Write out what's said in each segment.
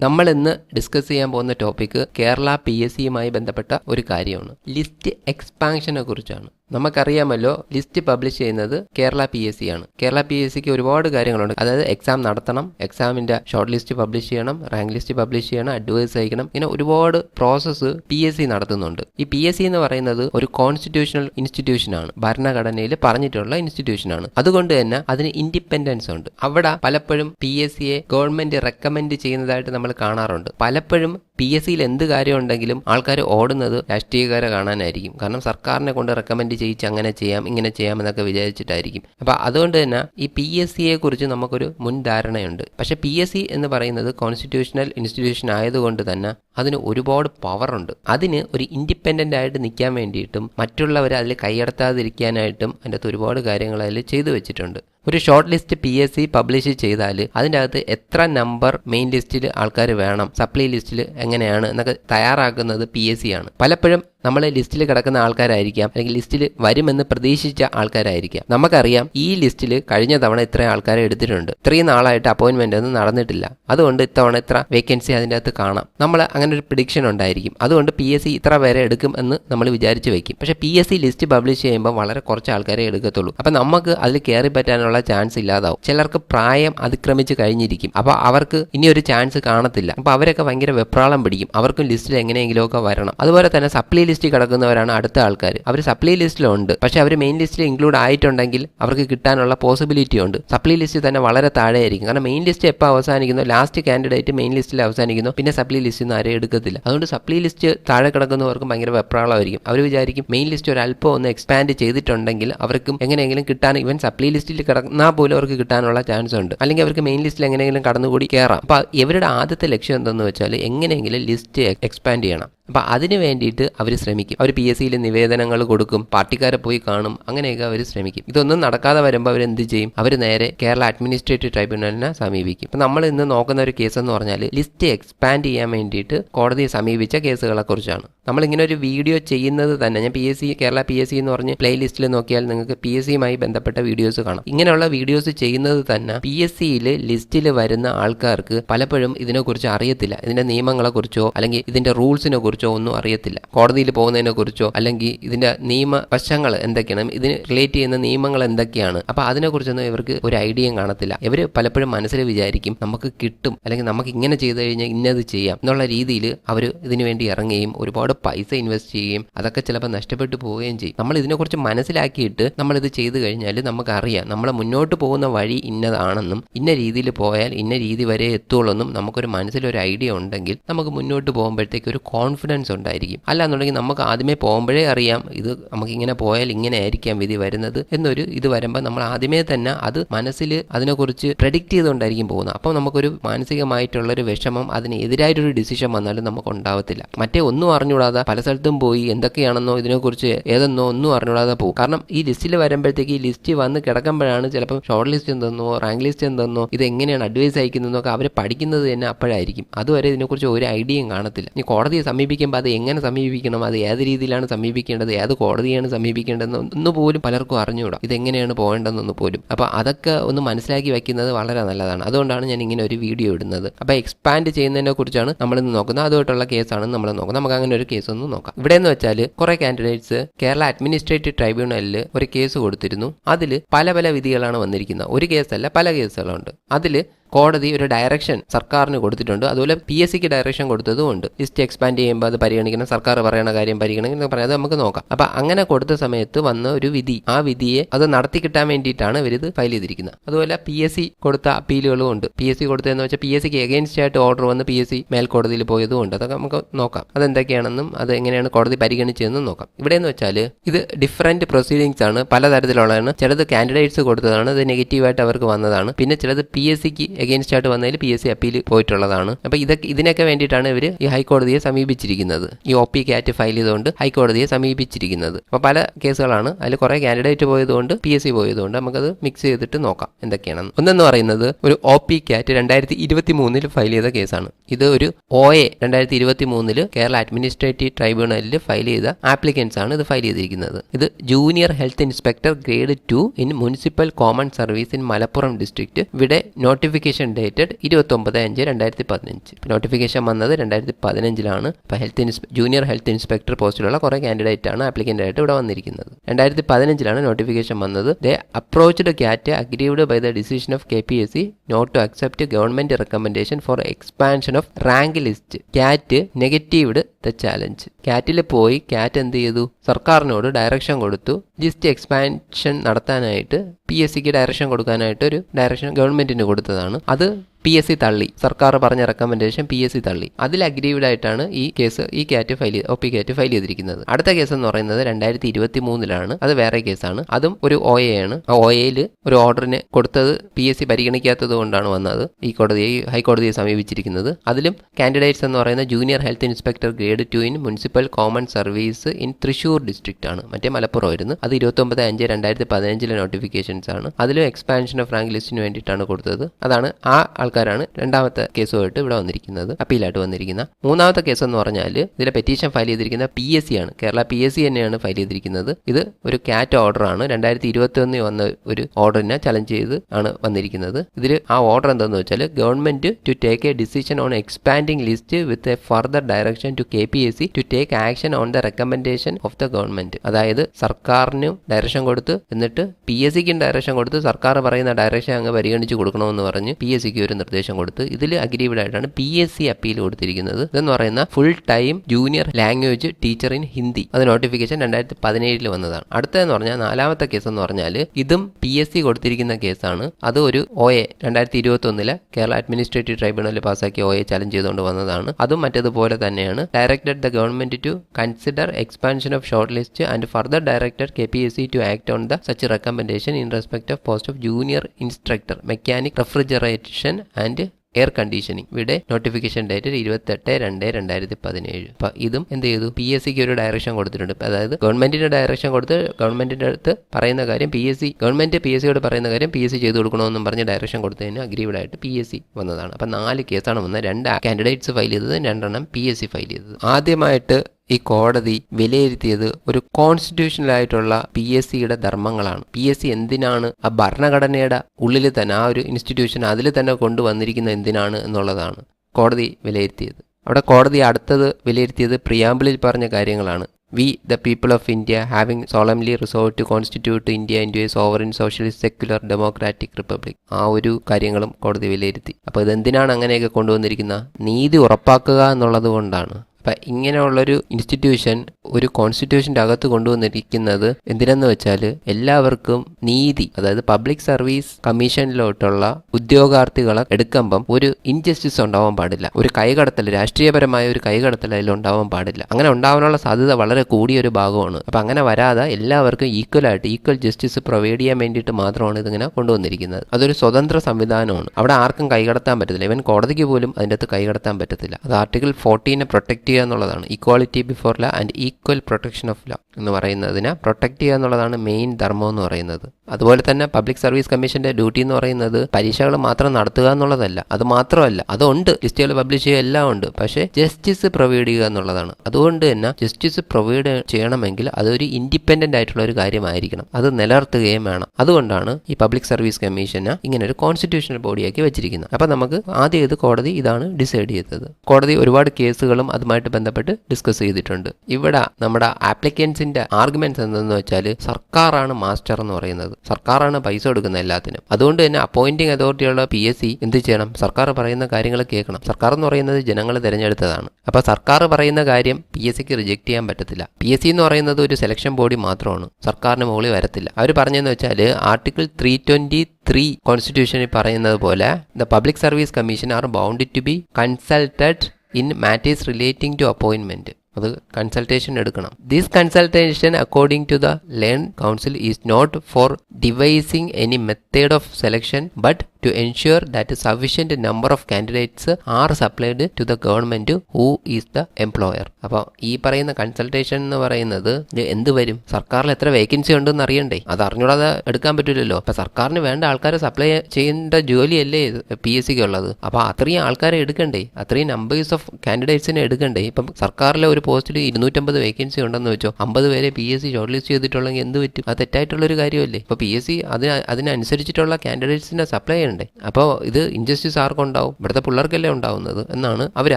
നമ്മൾ ഇന്ന് ഡിസ്കസ് ചെയ്യാൻ പോകുന്ന ടോപ്പിക്ക് കേരള പി എസ് സിയുമായി ബന്ധപ്പെട്ട ഒരു കാര്യമാണ്. ലിസ്റ്റ് എക്സ്പാൻഷനെ കുറിച്ചാണ്. നമുക്കറിയാമല്ലോ ലിസ്റ്റ് പബ്ലിഷ് ചെയ്യുന്നത് കേരള പി എസ് സി ആണ്. കേരള പി എസ് സിക്ക് ഒരുപാട് കാര്യങ്ങളുണ്ട്. അതായത് എക്സാം നടത്തണം എക്സാമിന്റെ ഷോർട്ട് ലിസ്റ്റ് പബ്ലിഷ് ചെയ്യണം റാങ്ക് ലിസ്റ്റ് പബ്ലിഷ് ചെയ്യണം അഡ്വൈസ് അയക്കണം ഇങ്ങനെ ഒരുപാട് പ്രോസസ്സ് പി എസ് സി നടത്തുന്നുണ്ട്. ഈ പി എസ് സി എന്ന് പറയുന്നത് ഒരു കോൺസ്റ്റിറ്റ്യൂഷണൽ ഇൻസ്റ്റിറ്റ്യൂഷൻ ആണ്. ഭരണഘടനയിൽ പറഞ്ഞിട്ടുള്ള ഇൻസ്റ്റിറ്റ്യൂഷൻ ആണ്. അതുകൊണ്ട് തന്നെ അതിന് ഇൻഡിപെൻഡൻസ് ഉണ്ട്. അവിടെ പലപ്പോഴും പി എസ് സിയെ ഗവൺമെന്റ് റെക്കമെൻഡ് ചെയ്യുന്നതായിട്ട് നമ്മൾ കാണാറുണ്ട്. പലപ്പോഴും പി എസ് സിയിൽ എന്ത് കാര്യം ഉണ്ടെങ്കിലും ആൾക്കാർ ഓടുന്നത് രാഷ്ട്രീയക്കാരെ കാണാനായിരിക്കും. കാരണം സർക്കാരിനെ കൊണ്ട് റെക്കമെൻഡ് ചെയ്യിച്ച് അങ്ങനെ ചെയ്യാം ഇങ്ങനെ ചെയ്യാം എന്നൊക്കെ വിചാരിച്ചിട്ടായിരിക്കും. അപ്പോൾ അതുകൊണ്ട് തന്നെ ഈ പി എസ് സിയെ കുറിച്ച് നമുക്കൊരു മുൻധാരണയുണ്ട് പക്ഷെ പി എസ് സി എന്ന് പറയുന്നത് കോൺസ്റ്റിറ്റ്യൂഷണൽ ഇൻസ്റ്റിറ്റ്യൂഷൻ ആയതുകൊണ്ട് തന്നെ അതിന് ഒരുപാട് പവർ ഉണ്ട്. അതിന് ഒരു ഇൻഡിപെൻഡന്റ് ആയിട്ട് നിൽക്കാൻ വേണ്ടിയിട്ടും മറ്റുള്ളവരെ അതിൽ കൈയടത്താതിരിക്കാനായിട്ടും അതിന്റെ അകത്ത് ഒരുപാട് കാര്യങ്ങൾ അതിൽ ചെയ്തു വെച്ചിട്ടുണ്ട്. ഒരു short list P S C publish ചെയ്താൽ അതിന്റെ അകത്ത് എത്ര നമ്പർ മെയിൻ ലിസ്റ്റിൽ ആൾക്കാർ വേണം സപ്ലൈ ലിസ്റ്റിൽ എങ്ങനെയാണ് എന്നൊക്കെ തയ്യാറാക്കുന്നത് പി എസ് സി ആണ്. പലപ്പോഴും നമ്മൾ ലിസ്റ്റിൽ കിടക്കുന്ന ആൾക്കാരായിരിക്കാം അല്ലെങ്കിൽ ലിസ്റ്റിൽ വരുമെന്ന് പ്രതീക്ഷിച്ച ആൾക്കാരായിരിക്കാം. നമുക്കറിയാം ഈ ലിസ്റ്റിൽ കഴിഞ്ഞ തവണ ഇത്ര ആൾക്കാരെ എടുത്തിട്ടുണ്ട്. ഇത്രയും നാളായിട്ട് അപ്പോയിൻമെന്റ് ഒന്നും നടന്നിട്ടില്ല. അതുകൊണ്ട് ഇത്തവണ ഇത്ര വേക്കൻസി അതിന്റെ അകത്ത് കാണാം. നമ്മൾ അങ്ങനെ ഒരു പ്രിഡിക്ഷൻ ഉണ്ടായിരിക്കും. അതുകൊണ്ട് പി എസ് സി ഇത്ര പേരെ എടുക്കും എന്ന് നമ്മൾ വിചാരിച്ച് വെക്കും. പക്ഷേ P S C list publish ചെയ്യുമ്പോൾ വളരെ കുറച്ച് ആൾക്കാരെ എടുക്കത്തുള്ളൂ. അപ്പം നമുക്ക് അതിൽ കയറി പറ്റാനുള്ള ചാൻസ് ഇല്ലാതാവും. ചിലർക്ക് പ്രായം അതിക്രമിച്ച് കഴിഞ്ഞിരിക്കും. അപ്പോൾ അവർക്ക് ഇനി ഒരു ചാൻസ് കാണത്തില്ല. അപ്പോൾ അവരൊക്കെ ഭയങ്കര വെപ്രാളം പിടിക്കും. അവർക്കും ലിസ്റ്റിൽ എങ്ങനെയെങ്കിലുമൊക്കെ വരണം. അതുപോലെ തന്നെ സപ്ലൈ ലിസ്റ്റിൽ കിടക്കുന്നവരാണ് അടുത്ത ആൾക്കാർ. അവർ സപ്ലൈ ലിസ്റ്റിലുണ്ട് പക്ഷേ അവർ മെയിൻ ലിസ്റ്റിൽ ഇൻക്ലൂഡ് ആയിട്ടുണ്ടെങ്കിൽ അവർക്ക് കിട്ടാനുള്ള പോസിബിലിറ്റി ഉണ്ട്. സപ്ലൈ ലിസ്റ്റ് തന്നെ വളരെ താഴെയായിരിക്കും. കാരണം മെയിൻ ലിസ്റ്റ് എപ്പോൾ അവസാനിക്കുന്നു? ലാസ്റ്റ് കാൻഡിഡേറ്റ് മെയിൻ ലിസ്റ്റിൽ അവസാനിക്കുന്നു. പിന്നെ സപ്ലൈ ലിസ്റ്റിൽ നിന്ന് ആരെയും എടുക്കത്തില്ല. അതുകൊണ്ട് സപ്ലൈ ലിസ്റ്റ് താഴെ കിടക്കുന്നവർക്കും ഭയങ്കര വെപ്രാളമായിരിക്കും. അവർ വിചാരിക്കും മെയിൻ ലിസ്റ്റ് ഒരു അല്പം ഒന്ന് എക്സ്പാൻഡ് ചെയ്തിട്ടുണ്ടെങ്കിൽ അവർക്കും എങ്ങനെയെങ്കിലും കിട്ടാൻ ഇവൻ സപ്ലൈ ലിസ്റ്റിൽ കിടന്നാൽ പോലും അവർക്ക് കിട്ടാനുള്ള ചാൻസ് ഉണ്ട്. അല്ലെങ്കിൽ അവർക്ക് മെയിൻ ലിസ്റ്റിൽ എങ്ങനെയെങ്കിലും കടന്നുകൂടി കയറാം അപ്പോൾ ഇവരുടെ ആദ്യത്തെ ലക്ഷ്യം എന്തെന്ന് വെച്ചാൽ എങ്ങനെയെങ്കിലും ലിസ്റ്റ് എക്സ്പാൻഡ് ചെയ്യണം. അപ്പോൾ അതിന് വേണ്ടിയിട്ട് അവർ ശ്രമിക്കും. അവർ പി എസ് നിവേദനങ്ങൾ കൊടുക്കും പാർട്ടിക്കാരെ പോയി കാണും അങ്ങനെയൊക്കെ അവർ ശ്രമിക്കും. ഇതൊന്നും നടക്കാതെ വരുമ്പോൾ അവർ എന്ത് ചെയ്യും? അവർ നേരെ കേരള അഡ്മിനിസ്ട്രേറ്റീവ് ട്രൈബ്യൂണലിനെ സമീപിക്കും. ഇപ്പം നമ്മൾ ഇന്ന് നോക്കുന്ന ഒരു കേസ് എന്ന് പറഞ്ഞാൽ ലിസ്റ്റ് എക്സ്പാൻഡ് ചെയ്യാൻ വേണ്ടിയിട്ട് കോടതിയെ സമീപിച്ച കേസുകളെ കുറിച്ചാണ് നമ്മളിങ്ങനെ ഒരു വീഡിയോ ചെയ്യുന്നത് തന്നെ ഞാൻ P S C Kerala P S C എന്ന് പറഞ്ഞ് പ്ലേ ലിസ്റ്റിൽ നോക്കിയാൽ നിങ്ങൾക്ക് പി എസ് സിയുമായി ബന്ധപ്പെട്ട വീഡിയോസ് കാണാം. ഇങ്ങനെയുള്ള വീഡിയോസ് ചെയ്യുന്നത് തന്നെ പി എസ് സിയിൽ ലിസ്റ്റിൽ വരുന്ന ആൾക്കാർക്ക് പലപ്പോഴും ഇതിനെക്കുറിച്ച് അറിയത്തില്ല. ഇതിന്റെ നിയമങ്ങളെക്കുറിച്ചോ അല്ലെങ്കിൽ ഇതിന്റെ റൂൾസിനെ ഒന്നും അറിയത്തില്ല. കോടതിയിൽ പോകുന്നതിനെ കുറിച്ചോ അല്ലെങ്കിൽ ഇതിന്റെ നിയമ വശങ്ങൾ എന്തൊക്കെയാണ് ഇതിന് റിലേറ്റ് ചെയ്യുന്ന നിയമങ്ങൾ എന്തൊക്കെയാണ് അപ്പൊ അതിനെക്കുറിച്ചൊന്നും ഇവർക്ക് ഒരു ഐഡിയയും കാണത്തില്ല. ഇവർ പലപ്പോഴും മനസ്സിൽ വിചാരിക്കും നമുക്ക് കിട്ടും അല്ലെങ്കിൽ നമുക്ക് ഇങ്ങനെ ചെയ്തു കഴിഞ്ഞാൽ ഇന്നത് ചെയ്യാം എന്നുള്ള രീതിയിൽ അവർ ഇതിനു വേണ്ടി ഇറങ്ങുകയും ഒരുപാട് പൈസ ഇൻവെസ്റ്റ് ചെയ്യുകയും അതൊക്കെ ചിലപ്പോൾ നഷ്ടപ്പെട്ടു പോവുകയും ചെയ്യും. നമ്മൾ ഇതിനെക്കുറിച്ച് മനസ്സിലാക്കിയിട്ട് നമ്മൾ ഇത് ചെയ്തു കഴിഞ്ഞാൽ നമുക്ക് അറിയാം നമ്മൾ മുന്നോട്ട് പോകുന്ന വഴി ഇന്നതാണെന്നും ഇന്ന രീതിയിൽ പോയാൽ ഇന്ന രീതി വരെ എത്തുള്ളൂന്നും നമുക്കൊരു മനസ്സിലൊരു ഐഡിയ ഉണ്ടെങ്കിൽ നമുക്ക് മുന്നോട്ട് പോകുമ്പോഴത്തേക്ക് ഒരു കോൺഫിഡൻസ് ഉണ്ടായിരിക്കും. അല്ലാന്നുണ്ടെങ്കിൽ നമുക്ക് ആദ്യമേ പോകുമ്പോഴേ അറിയാം ഇത് നമുക്ക് ഇങ്ങനെ പോയാൽ ഇങ്ങനെ ആയിരിക്കാം വിധി വരുന്നത് എന്നൊരു ഇത് വരുമ്പോൾ നമ്മൾ ആദ്യമേ തന്നെ അത് മനസ്സിൽ അതിനെക്കുറിച്ച് പ്രഡിക്റ്റ് ചെയ്തുകൊണ്ടായിരിക്കും പോകുന്നത്. അപ്പോൾ നമുക്കൊരു മാനസികമായിട്ടുള്ളൊരു വിഷമം അതിനെതിരായിട്ടൊരു ഡിസിഷൻ വന്നാലും നമുക്ക് ഉണ്ടാവത്തില്ല. മറ്റേ ഒന്നും അറിഞ്ഞുകൂടാതെ പല സ്ഥലത്തും പോയി എന്തൊക്കെയാണെന്നോ ഇതിനെക്കുറിച്ച് ഏതെന്നോ ഒന്നും അറിഞ്ഞുകൂടാതെ പോകും. കാരണം ഈ ലിസ്റ്റിൽ വരുമ്പോഴത്തേക്ക് ഈ ലിസ്റ്റ് വന്ന് കിടക്കുമ്പോഴാണ് ചിലപ്പോൾ ഷോർട്ട് ലിസ്റ്റ് എന്തെന്നോ റാങ്ക് ലിസ്റ്റ് എന്തെന്നോ ഇത് എങ്ങനെയാണ് അഡ്വൈസ് അയക്കുന്നതെന്നൊക്കെ അവർ പഠിക്കുന്നത് തന്നെ അപ്പോഴായിരിക്കും. അതുവരെ ഇതിനെക്കുറിച്ച് ഒരു ഐഡിയയും കാണത്തില്ല. ഇനി കോടതിയെ സമീപിക്കുമ്പോൾ അത് എങ്ങനെ സമീപിക്കണം? അത് ഏത് രീതിയിലാണ് സമീപിക്കേണ്ടത്? ഏത് കോടതിയാണ് സമീപിക്കേണ്ടതെന്ന് ഒന്ന് പോലും പലർക്കും അറിഞ്ഞുകൂടാ. ഇതെങ്ങനെയാണ് പോകേണ്ടതെന്ന് പോലും. അപ്പോൾ അതൊക്കെ ഒന്ന് മനസ്സിലാക്കി വെക്കുന്നത് വളരെ നല്ലതാണ്. അതുകൊണ്ടാണ് ഞാൻ ഇങ്ങനെ ഒരു വീഡിയോ ഇടുന്നത്. അപ്പോൾ എക്സ്പാൻഡ് ചെയ്യുന്നതിനെ കുറിച്ചാണ് നമ്മളിന്ന് നോക്കുന്നത്. അതുമായിട്ടുള്ള കേസാണ് നമ്മൾ നോക്കുന്നത്. നമുക്ക് അങ്ങനെ ഒരു കേസ് ഒന്ന് നോക്കാം. ഇവിടെ എന്ന് വെച്ചാൽ കുറെ കാൻഡിഡേറ്റ്സ് കേരള അഡ്മിനിസ്ട്രേറ്റീവ് ട്രൈബ്യൂണലിൽ ഒരു കേസ് കൊടുത്തിരുന്നു. അതിൽ പല പല വിധികളാണ് വന്നിരിക്കുന്നത്. ഒരു കേസല്ല പല കേസുകളുണ്ട് അതിൽ കോടതി ഒരു ഡയറക്ഷൻ സർക്കാരിന് കൊടുത്തിട്ടുണ്ട്. അതുപോലെ പി എസ് സിക്ക് ഡയറക്ഷൻ കൊടുത്തതുമുണ്ട് ലിസ്റ്റ് എക്സ്പാൻഡ് ചെയ്യുമ്പോൾ അത് പരിഗണിക്കണം. സർക്കാർ പറയുന്ന കാര്യം പരിഗണിക്കണം പറയാതെ നമുക്ക് നോക്കാം. അപ്പൊ അങ്ങനെ കൊടുത്ത സമയത്ത് വന്ന ഒരു വിധി. ആ വിധിയെ അത് നടത്തി കിട്ടാൻ വേണ്ടിയിട്ടാണ് ഇവരിത് ഫയൽ ചെയ്തിരിക്കുന്നത്. അതുപോലെ പി എസ് സി കൊടുത്ത അപ്പീലുകളും ഉണ്ട്. പി എസ് സി കൊടുത്തതെന്ന് വെച്ചാൽ പി എസ് സിക്ക് എഗൈൻസ്റ്റ് ആയിട്ട് ഓർഡർ വന്ന് പി എസ് സി മേൽക്കോടതിയിൽ പോയതും അതൊക്കെ നമുക്ക് നോക്കാം. അതെന്തൊക്കെയാണെന്നും അത് എങ്ങനെയാണ് കോടതി പരിഗണിച്ചതെന്നും നോക്കാം. ഇവിടെ എന്ന് വെച്ചാൽ ഇത് ഡിഫറെന്റ് പ്രൊസീഡിങ്സ് ആണ്. പലതരത്തിലുള്ളതാണ്. ചിലത് കാൻഡിഡേറ്റ്സ് കൊടുത്തതാണ്. അത് നെഗറ്റീവായിട്ട് അവർക്ക് വന്നതാണ്. പിന്നെ ചിലത് പി എസ് സിക്ക് എഗെയിൻസ്റ്റ് ആയിട്ട് വന്നതിൽ പി എസ് സി അപ്പീൽ പോയിട്ടുള്ളതാണ്. അപ്പോൾ ഇതൊക്കെ ഇതിനൊക്കെ വേണ്ടിയിട്ടാണ് ഇവർ ഈ ഹൈക്കോടതിയെ സമീപിച്ചിരിക്കുന്നത്. ഈ ഒ പി കാറ്റ് ഫയൽ ചെയ്തുകൊണ്ട് ഹൈക്കോടതിയെ സമീപിച്ചിരിക്കുന്നത്. അപ്പോൾ പല കേസുകളാണ്. അതിൽ കുറേ കാൻഡിഡേറ്റ് പോയതുകൊണ്ട് പി എസ് സി പോയതുകൊണ്ട് നമുക്കത് മിക്സ് ചെയ്തിട്ട് നോക്കാം എന്തൊക്കെയാണെന്ന്. ഒന്നെന്ന് പറയുന്നത് ഒരു ഒ പി കാറ്റ് രണ്ടായിരത്തി ഇരുപത്തി മൂന്നിൽ ഫയൽ ചെയ്ത കേസാണ്. ഇത് ഒരു ഒ എ രണ്ടായിരത്തി ഇരുപത്തി മൂന്നിൽ കേരള അഡ്മിനിസ്ട്രേറ്റീവ് ട്രൈബ്യൂണലിൽ ഫയൽ ചെയ്ത ആപ്ലിക്കൻസ് ആണ് ഇത് ഫയൽ ചെയ്തിരിക്കുന്നത്. ഇത് junior health inspector grade two in municipal common service in Malappuram district ഇവിടെ നോട്ടിഫിക്കേഷൻ നോട്ടിഫിക്കേഷൻ ഡേറ്റഡ് ഇരുപത്തൊമ്പത് അഞ്ച് രണ്ടായിരത്തി പതിനഞ്ച് നോട്ടിഫിക്കേഷൻ വന്നത് രണ്ടായിരത്തി പതിനഞ്ചിലാണ് ഇപ്പോൾ ഹെൽത്ത് ഇൻസ് ജൂനിയർ ഹെൽത്ത് ഇൻസ്പെക്ടർ പോസ്റ്റിലുള്ള കുറേ കാൻഡിഡേറ്റ് ആണ് ആപ്ലിക്കന്റ് ആയിട്ട് ഇവിടെ വന്നിരിക്കുന്നത്. രണ്ടായിരത്തി പതിനഞ്ചിലാണ് നോട്ടിഫിക്കേഷൻ വന്നത്. They approached CAT aggrieved by the decision of K P S C not to accept government recommendation for expansion of rank list CAT negatived the challenge cattle പോയി ക്യാറ്റ് എന്ത് ചെയ്തു? സർക്കാരിനോട് ഡയറക്ഷൻ കൊടുത്തു. ലിസ്റ്റ് എക്സ്പാൻഷൻ നടത്താനായിട്ട് P S സിക്ക് direction കൊടുക്കാനായിട്ട് ഒരു direction ഗവൺമെന്റിന് കൊടുത്തതാണ്. അത് പി എസ് സി തള്ളി. സർക്കാർ പറഞ്ഞ റെക്കമെൻഡേഷൻ പി എസ് സി തള്ളി. അതിൽ അഗ്രീവ്ഡ് ആയിട്ടാണ് ഈ കേസ് ഈ CAT file O P CAT file ചെയ്തിരിക്കുന്നത്. അടുത്ത കേസ് എന്ന് പറയുന്നത് രണ്ടായിരത്തി ഇരുപത്തി മൂന്നിലാണ് അത് വേറെ കേസാണ് അതും ഒരു ഒ എ ആണ്. ഒ എയിൽ ഒരു ഓർഡറിന് കൊടുത്തത് പി എസ് സി പരിഗണിക്കാത്തത് കൊണ്ടാണ് വന്നത്. ഈ കോടതിയെ ഹൈക്കോടതിയെ സമീപിച്ചിരിക്കുന്നത്. അതിലും കാൻഡിഡേറ്റ്സ് എന്ന് പറയുന്ന junior health inspector grade two in municipal common service in Thrissur district ആണ്. മറ്റേ മലപ്പുറം ആയിരുന്നു. അത് ഇരുപത്തൊമ്പത് അഞ്ച് രണ്ടായിരത്തി പതിനഞ്ചിലെ നോട്ടിഫിക്കേഷൻസ് ആണ്. അതിലും എക്സ്പാൻഷൻ ഓഫ് റാങ്ക് ലിസ്റ്റിന് വേണ്ടിയിട്ടാണ് കൊടുത്തത്. അതാണ് ആ ആൾക്കാരാണ് രണ്ടാമത്തെ കേസുമായിട്ട് ഇവിടെ വന്നിരിക്കുന്നത് അപ്പീലായിട്ട് വന്നിരിക്കുന്ന. മൂന്നാമത്തെ കേസ് എന്ന് പറഞ്ഞാൽ ഇതിലെ പെറ്റീഷൻ ഫയൽ ചെയ്തിരിക്കുന്ന പി എസ് സി ആണ്. കേരള പി എസ് സി തന്നെയാണ് ഫയൽ ചെയ്തിരിക്കുന്നത്. ഇത് ഒരു കാറ്റ് ഓർഡർ ആണ്. രണ്ടായിരത്തി ഇരുപത്തി വന്ന ഒരു ഓർഡറിനെ ചലഞ്ച് ചെയ്ത് ആണ് വന്നിരിക്കുന്നത്. ഇതിൽ ആ ഓർഡർ എന്താണെന്ന് വെച്ചാൽ government to take a decision on expanding list with a further direction to K P S C to take action on the recommendation of the government അതായത് സർക്കാരിനും ഡയറക്ഷൻ കൊടുത്ത് എന്നിട്ട് പി എസ് സിക്കും ഡയറക്ഷൻ കൊടുത്ത് സർക്കാർ പറയുന്ന ഡയറക്ഷൻ അങ്ങ് പരിഗണിച്ച് കൊടുക്കണമെന്ന് പറഞ്ഞ് പി എസ് സിക്ക് ഒരു നിർദ്ദേശം കൊടുത്ത് ഇതിൽ അഗ്രീവ്ഡ് ആയിട്ടാണ് പി എസ് സി അപ്പീൽ കൊടുത്തിരിക്കുന്നത്. ഇതെന്ന് പറയുന്ന full time junior language teacher in Hindi അത് നോട്ടിഫിക്കേഷൻ രണ്ടായിരത്തി പതിനേഴിൽ വന്നതാണ്. അടുത്തതെന്ന് പറഞ്ഞാൽ നാലാമത്തെ കേസ് എന്ന് പറഞ്ഞാൽ ഇതും പി എസ് സി കൊടുത്തിരിക്കുന്ന കേസാണ്. അത് ഒരു ഒ എ രണ്ടായിരത്തി ഇരുപത്തി ഒന്നിലെ കേരള അഡ്മിനിസ്ട്രേറ്റീവ് ട്രൈബ്യൂണൽ പാസ്സാക്കിയ ഒ എ ചലഞ്ച് ചെയ്തുകൊണ്ട് വന്നതാണ്. അതും മറ്റേതുപോലെ തന്നെയാണ്. Directed the government to consider expansion of short list and further director K P S C to act on the such recommendation in respect of post of junior instructor mechanic refrigeration and air conditioning ഇവിടെ notification date ഇരുപത്തെട്ട് രണ്ട് രണ്ടായിരത്തി പതിനേഴ് അപ്പം ഇതും എന്ത് ചെയ്തു? P S സിക്ക് ഒരു ഡയറക്ഷൻ കൊടുത്തിട്ടുണ്ട്. അതായത് ഗവൺമെന്റിന്റെ ഡയറക്ഷൻ കൊടുത്ത് ഗവൺമെന്റിന്റെ അടുത്ത് പറയുന്ന കാര്യം P S C government P S സിയോട് പറയുന്ന കാര്യം പി എസ് സി ചെയ്ത് കൊടുക്കണമെന്നും പറഞ്ഞ ഡയറക്ഷൻ കൊടുത്തതിന് അഗ്രീവഡ് ആയിട്ട് പി എസ് സി വന്നതാണ്. അപ്പം നാല് കേസാണ് വന്നത്. രണ്ട് കാൻഡിഡേറ്റ്സ് ഫയൽ ചെയ്തത് രണ്ടെണ്ണം പി എസ് സി ഫയൽ ചെയ്തത്. ആദ്യമായിട്ട് ഈ കോടതി വിലയിരുത്തിയത് ഒരു കോൺസ്റ്റിറ്റ്യൂഷണൽ ആയിട്ടുള്ള പി എസ് സിയുടെ ധർമ്മങ്ങളാണ്. പി എസ് സി എന്തിനാണ് ആ ഭരണഘടനയുടെ ഉള്ളിൽ തന്നെ ആ ഒരു ഇൻസ്റ്റിറ്റ്യൂഷൻ അതിൽ തന്നെ കൊണ്ടുവന്നിരിക്കുന്ന എന്തിനാണ് എന്നുള്ളതാണ് കോടതി വിലയിരുത്തിയത്. അവിടെ കോടതി അടുത്തത് വിലയിരുത്തിയത് പ്രിയാമ്പിളിൽ പറഞ്ഞ കാര്യങ്ങളാണ്. We the people of India having solemnly resolved to constitute India India a sovereign socialist secular democratic republic ആ ഒരു കാര്യങ്ങളും കോടതി വിലയിരുത്തി. അപ്പോൾ ഇതെന്തിനാണ് അങ്ങനെയൊക്കെ കൊണ്ടുവന്നിരിക്കുന്ന നീതി ഉറപ്പാക്കുക എന്നുള്ളത് കൊണ്ടാണ്. അപ്പം ഇങ്ങനെയുള്ളൊരു ഇൻസ്റ്റിറ്റ്യൂഷൻ ഒരു കോൺസ്റ്റിറ്റ്യൂഷന്റെ അകത്ത് കൊണ്ടുവന്നിരിക്കുന്നത് എന്തിനെന്ന് വെച്ചാൽ എല്ലാവർക്കും നീതി അതായത് പബ്ലിക് സർവീസ് കമ്മീഷനിലോട്ടുള്ള ഉദ്യോഗാർത്ഥികളെ എടുക്കുമ്പം ഒരു ഇൻജസ്റ്റിസ് ഉണ്ടാവാൻ പാടില്ല. ഒരു കൈകടത്തൽ രാഷ്ട്രീയപരമായ ഒരു കൈകടത്തൽ അതിൽ ഉണ്ടാവാൻ പാടില്ല. അങ്ങനെ ഉണ്ടാവാനുള്ള സാധ്യത വളരെ കൂടിയ ഒരു ഭാഗമാണ്. അപ്പം അങ്ങനെ വരാതെ എല്ലാവർക്കും ഈക്വൽ ആയിട്ട് ഈക്വൽ ജസ്റ്റിസ് പ്രൊവൈഡ് ചെയ്യാൻ വേണ്ടിയിട്ട് മാത്രമാണ് ഇതിങ്ങനെ കൊണ്ടുവന്നിരിക്കുന്നത്. അതൊരു സ്വതന്ത്ര സംവിധാനമാണ്. അവിടെ ആർക്കും കൈകടത്താൻ പറ്റത്തില്ല. ഇവൻ കോടതിക്ക് പോലും അതിന്റെ അകത്ത് കൈകടത്താൻ പറ്റത്തില്ല. അത് ആർട്ടിക്കിൾ ഫോർട്ടീനെ പ്രൊട്ടക്ട് ചെയ്യുക എന്നുള്ളതാണ്. Equality before law and equal protection of law എന്ന് പറയുന്നതിനെ പ്രൊട്ടക്ട് ചെയ്യുക എന്നുള്ളതാണ് മെയിൻ ധർമ്മം എന്ന് പറയുന്നത്. അതുപോലെ തന്നെ പബ്ലിക് സർവീസ് കമ്മീഷന്റെ ഡ്യൂട്ടി എന്ന് പറയുന്നത് പരീക്ഷകൾ മാത്രം നടത്തുക എന്നുള്ളതല്ല. അത് മാത്രമല്ല അതുണ്ട്. ലിസ്റ്റുകൾ പബ്ലിഷ് ചെയ്യുക എല്ലാം ഉണ്ട്. പക്ഷേ ജസ്റ്റിസ് പ്രൊവൈഡ് ചെയ്യുക എന്നുള്ളതാണ്. അതുകൊണ്ട് തന്നെ ജസ്റ്റിസ് പ്രൊവൈഡ് ചെയ്യണമെങ്കിൽ അതൊരു ഇൻഡിപെൻഡന്റ് ആയിട്ടുള്ള ഒരു കാര്യമായിരിക്കണം. അത് നിലനിർത്തുകയും വേണം. അതുകൊണ്ടാണ് ഈ പബ്ലിക് സർവീസ് കമ്മീഷനെ ഇങ്ങനെ ഒരു കോൺസ്റ്റിറ്റ്യൂഷണൽ ബോഡിയാക്കി വെച്ചിരിക്കുന്നത്. അപ്പൊ നമുക്ക് ആദ്യം ഇത് കോടതി ഇതാണ് ഡിസൈഡ് ചെയ്തത്? കോടതി ഒരുപാട് കേസുകളും അതുമായിട്ട് ബന്ധപ്പെട്ട് ഡിസ്കസ് ചെയ്തിട്ടുണ്ട്. ഇവിടെ നമ്മുടെ ആപ്ലിക്കൻസിന്റെ ആർഗ്യുമെന്റ്സ് എന്തെന്ന് വെച്ചാൽ സർക്കാരാണ് മാസ്റ്റർ എന്ന് പറയുന്നത്. സർക്കാരാണ് പൈസ കൊടുക്കുന്ന എല്ലാത്തിനും. അതുകൊണ്ട് തന്നെ അപ്പോയിന്റിംഗ് അതോറിറ്റിയുള്ള പി എസ് സി എന്ത് ചെയ്യണം? സർക്കാർ പറയുന്ന കാര്യങ്ങൾ കേൾക്കണം. സർക്കാർ എന്ന് പറയുന്നത് ജനങ്ങൾ തിരഞ്ഞെടുത്തതാണ്. അപ്പൊ സർക്കാർ പറയുന്ന കാര്യം പി എസ് സിക്ക് റിജക്ട് ചെയ്യാൻ പറ്റത്തില്ല. പി എസ് സി എന്ന് പറയുന്നത് ഒരു സെലക്ഷൻ ബോഡി മാത്രമാണ്. സർക്കാരിന് മുകളിൽ വരത്തില്ല. അവർ പറഞ്ഞതെന്ന് വെച്ചാൽ ആർട്ടിക്കിൾ ത്രീ ട്വന്റി ത്രീ കോൺസ്റ്റിറ്റ്യൂഷനിൽ പറയുന്നത് പോലെ the public service commission are bounded to be consulted in matters relating to അപ്പോയിൻമെന്റ് അത് കൺസൾട്ടേഷൻ എടുക്കണം. This consultation according to the learned counsel is not for devising any method of selection but to ensure that sufficient number of candidates are supplied to the government who is the employer അപ്പോൾ ഈ പറയുന്ന consultation എന്ന് പറയുന്നത് എന്ത് വരും? സർക്കാരിൽ എത്ര vacancy ഉണ്ടെന്ന് അറിയണ്ടേ? അത് അറിഞ്ഞൂടാതെ എടുക്കാൻ പറ്റില്ലല്ലോ അപ്പൊ സർക്കാരിന് വേണ്ട ആൾക്കാരെ സപ്ലൈ ചെയ്യേണ്ട ജോലിയല്ലേ പി എസ് സിക്ക് ഉള്ളത്? അപ്പോൾ അത്രയും ആൾക്കാരെ എടുക്കണ്ടേ? അത്രയും നമ്പേഴ്സ് ഓഫ് കാൻഡിഡേറ്റ്സിനെ എടുക്കണ്ടേ? ഇപ്പം സർക്കാരിലെ ഒരു പോസ്റ്റിൽ ഇരുന്നൂറ്റമ്പത് വേക്കൻസി ഉണ്ടെന്ന് വെച്ചോ അമ്പത് പേരെ P S C short list ചെയ്തിട്ടുള്ളെങ്കിൽ എന്ത് പറ്റും? അത് തെറ്റായിട്ടുള്ള ഒരു കാര്യമല്ലേ? ഇപ്പോൾ പി എസ് സി അതിന് അതിനനുസരിച്ചിട്ടുള്ള കാൻഡിഡേറ്റ്സിനെ സപ്ലൈ ചെയ്യണ്ടേ അപ്പോൾ ഇത് ഇൻജസ്റ്റിസ് ആർക്കുണ്ടാവും? ഇവിടുത്തെ പിള്ളേർക്കല്ലേ ഉണ്ടാവുന്നത് എന്നാണ് അവർ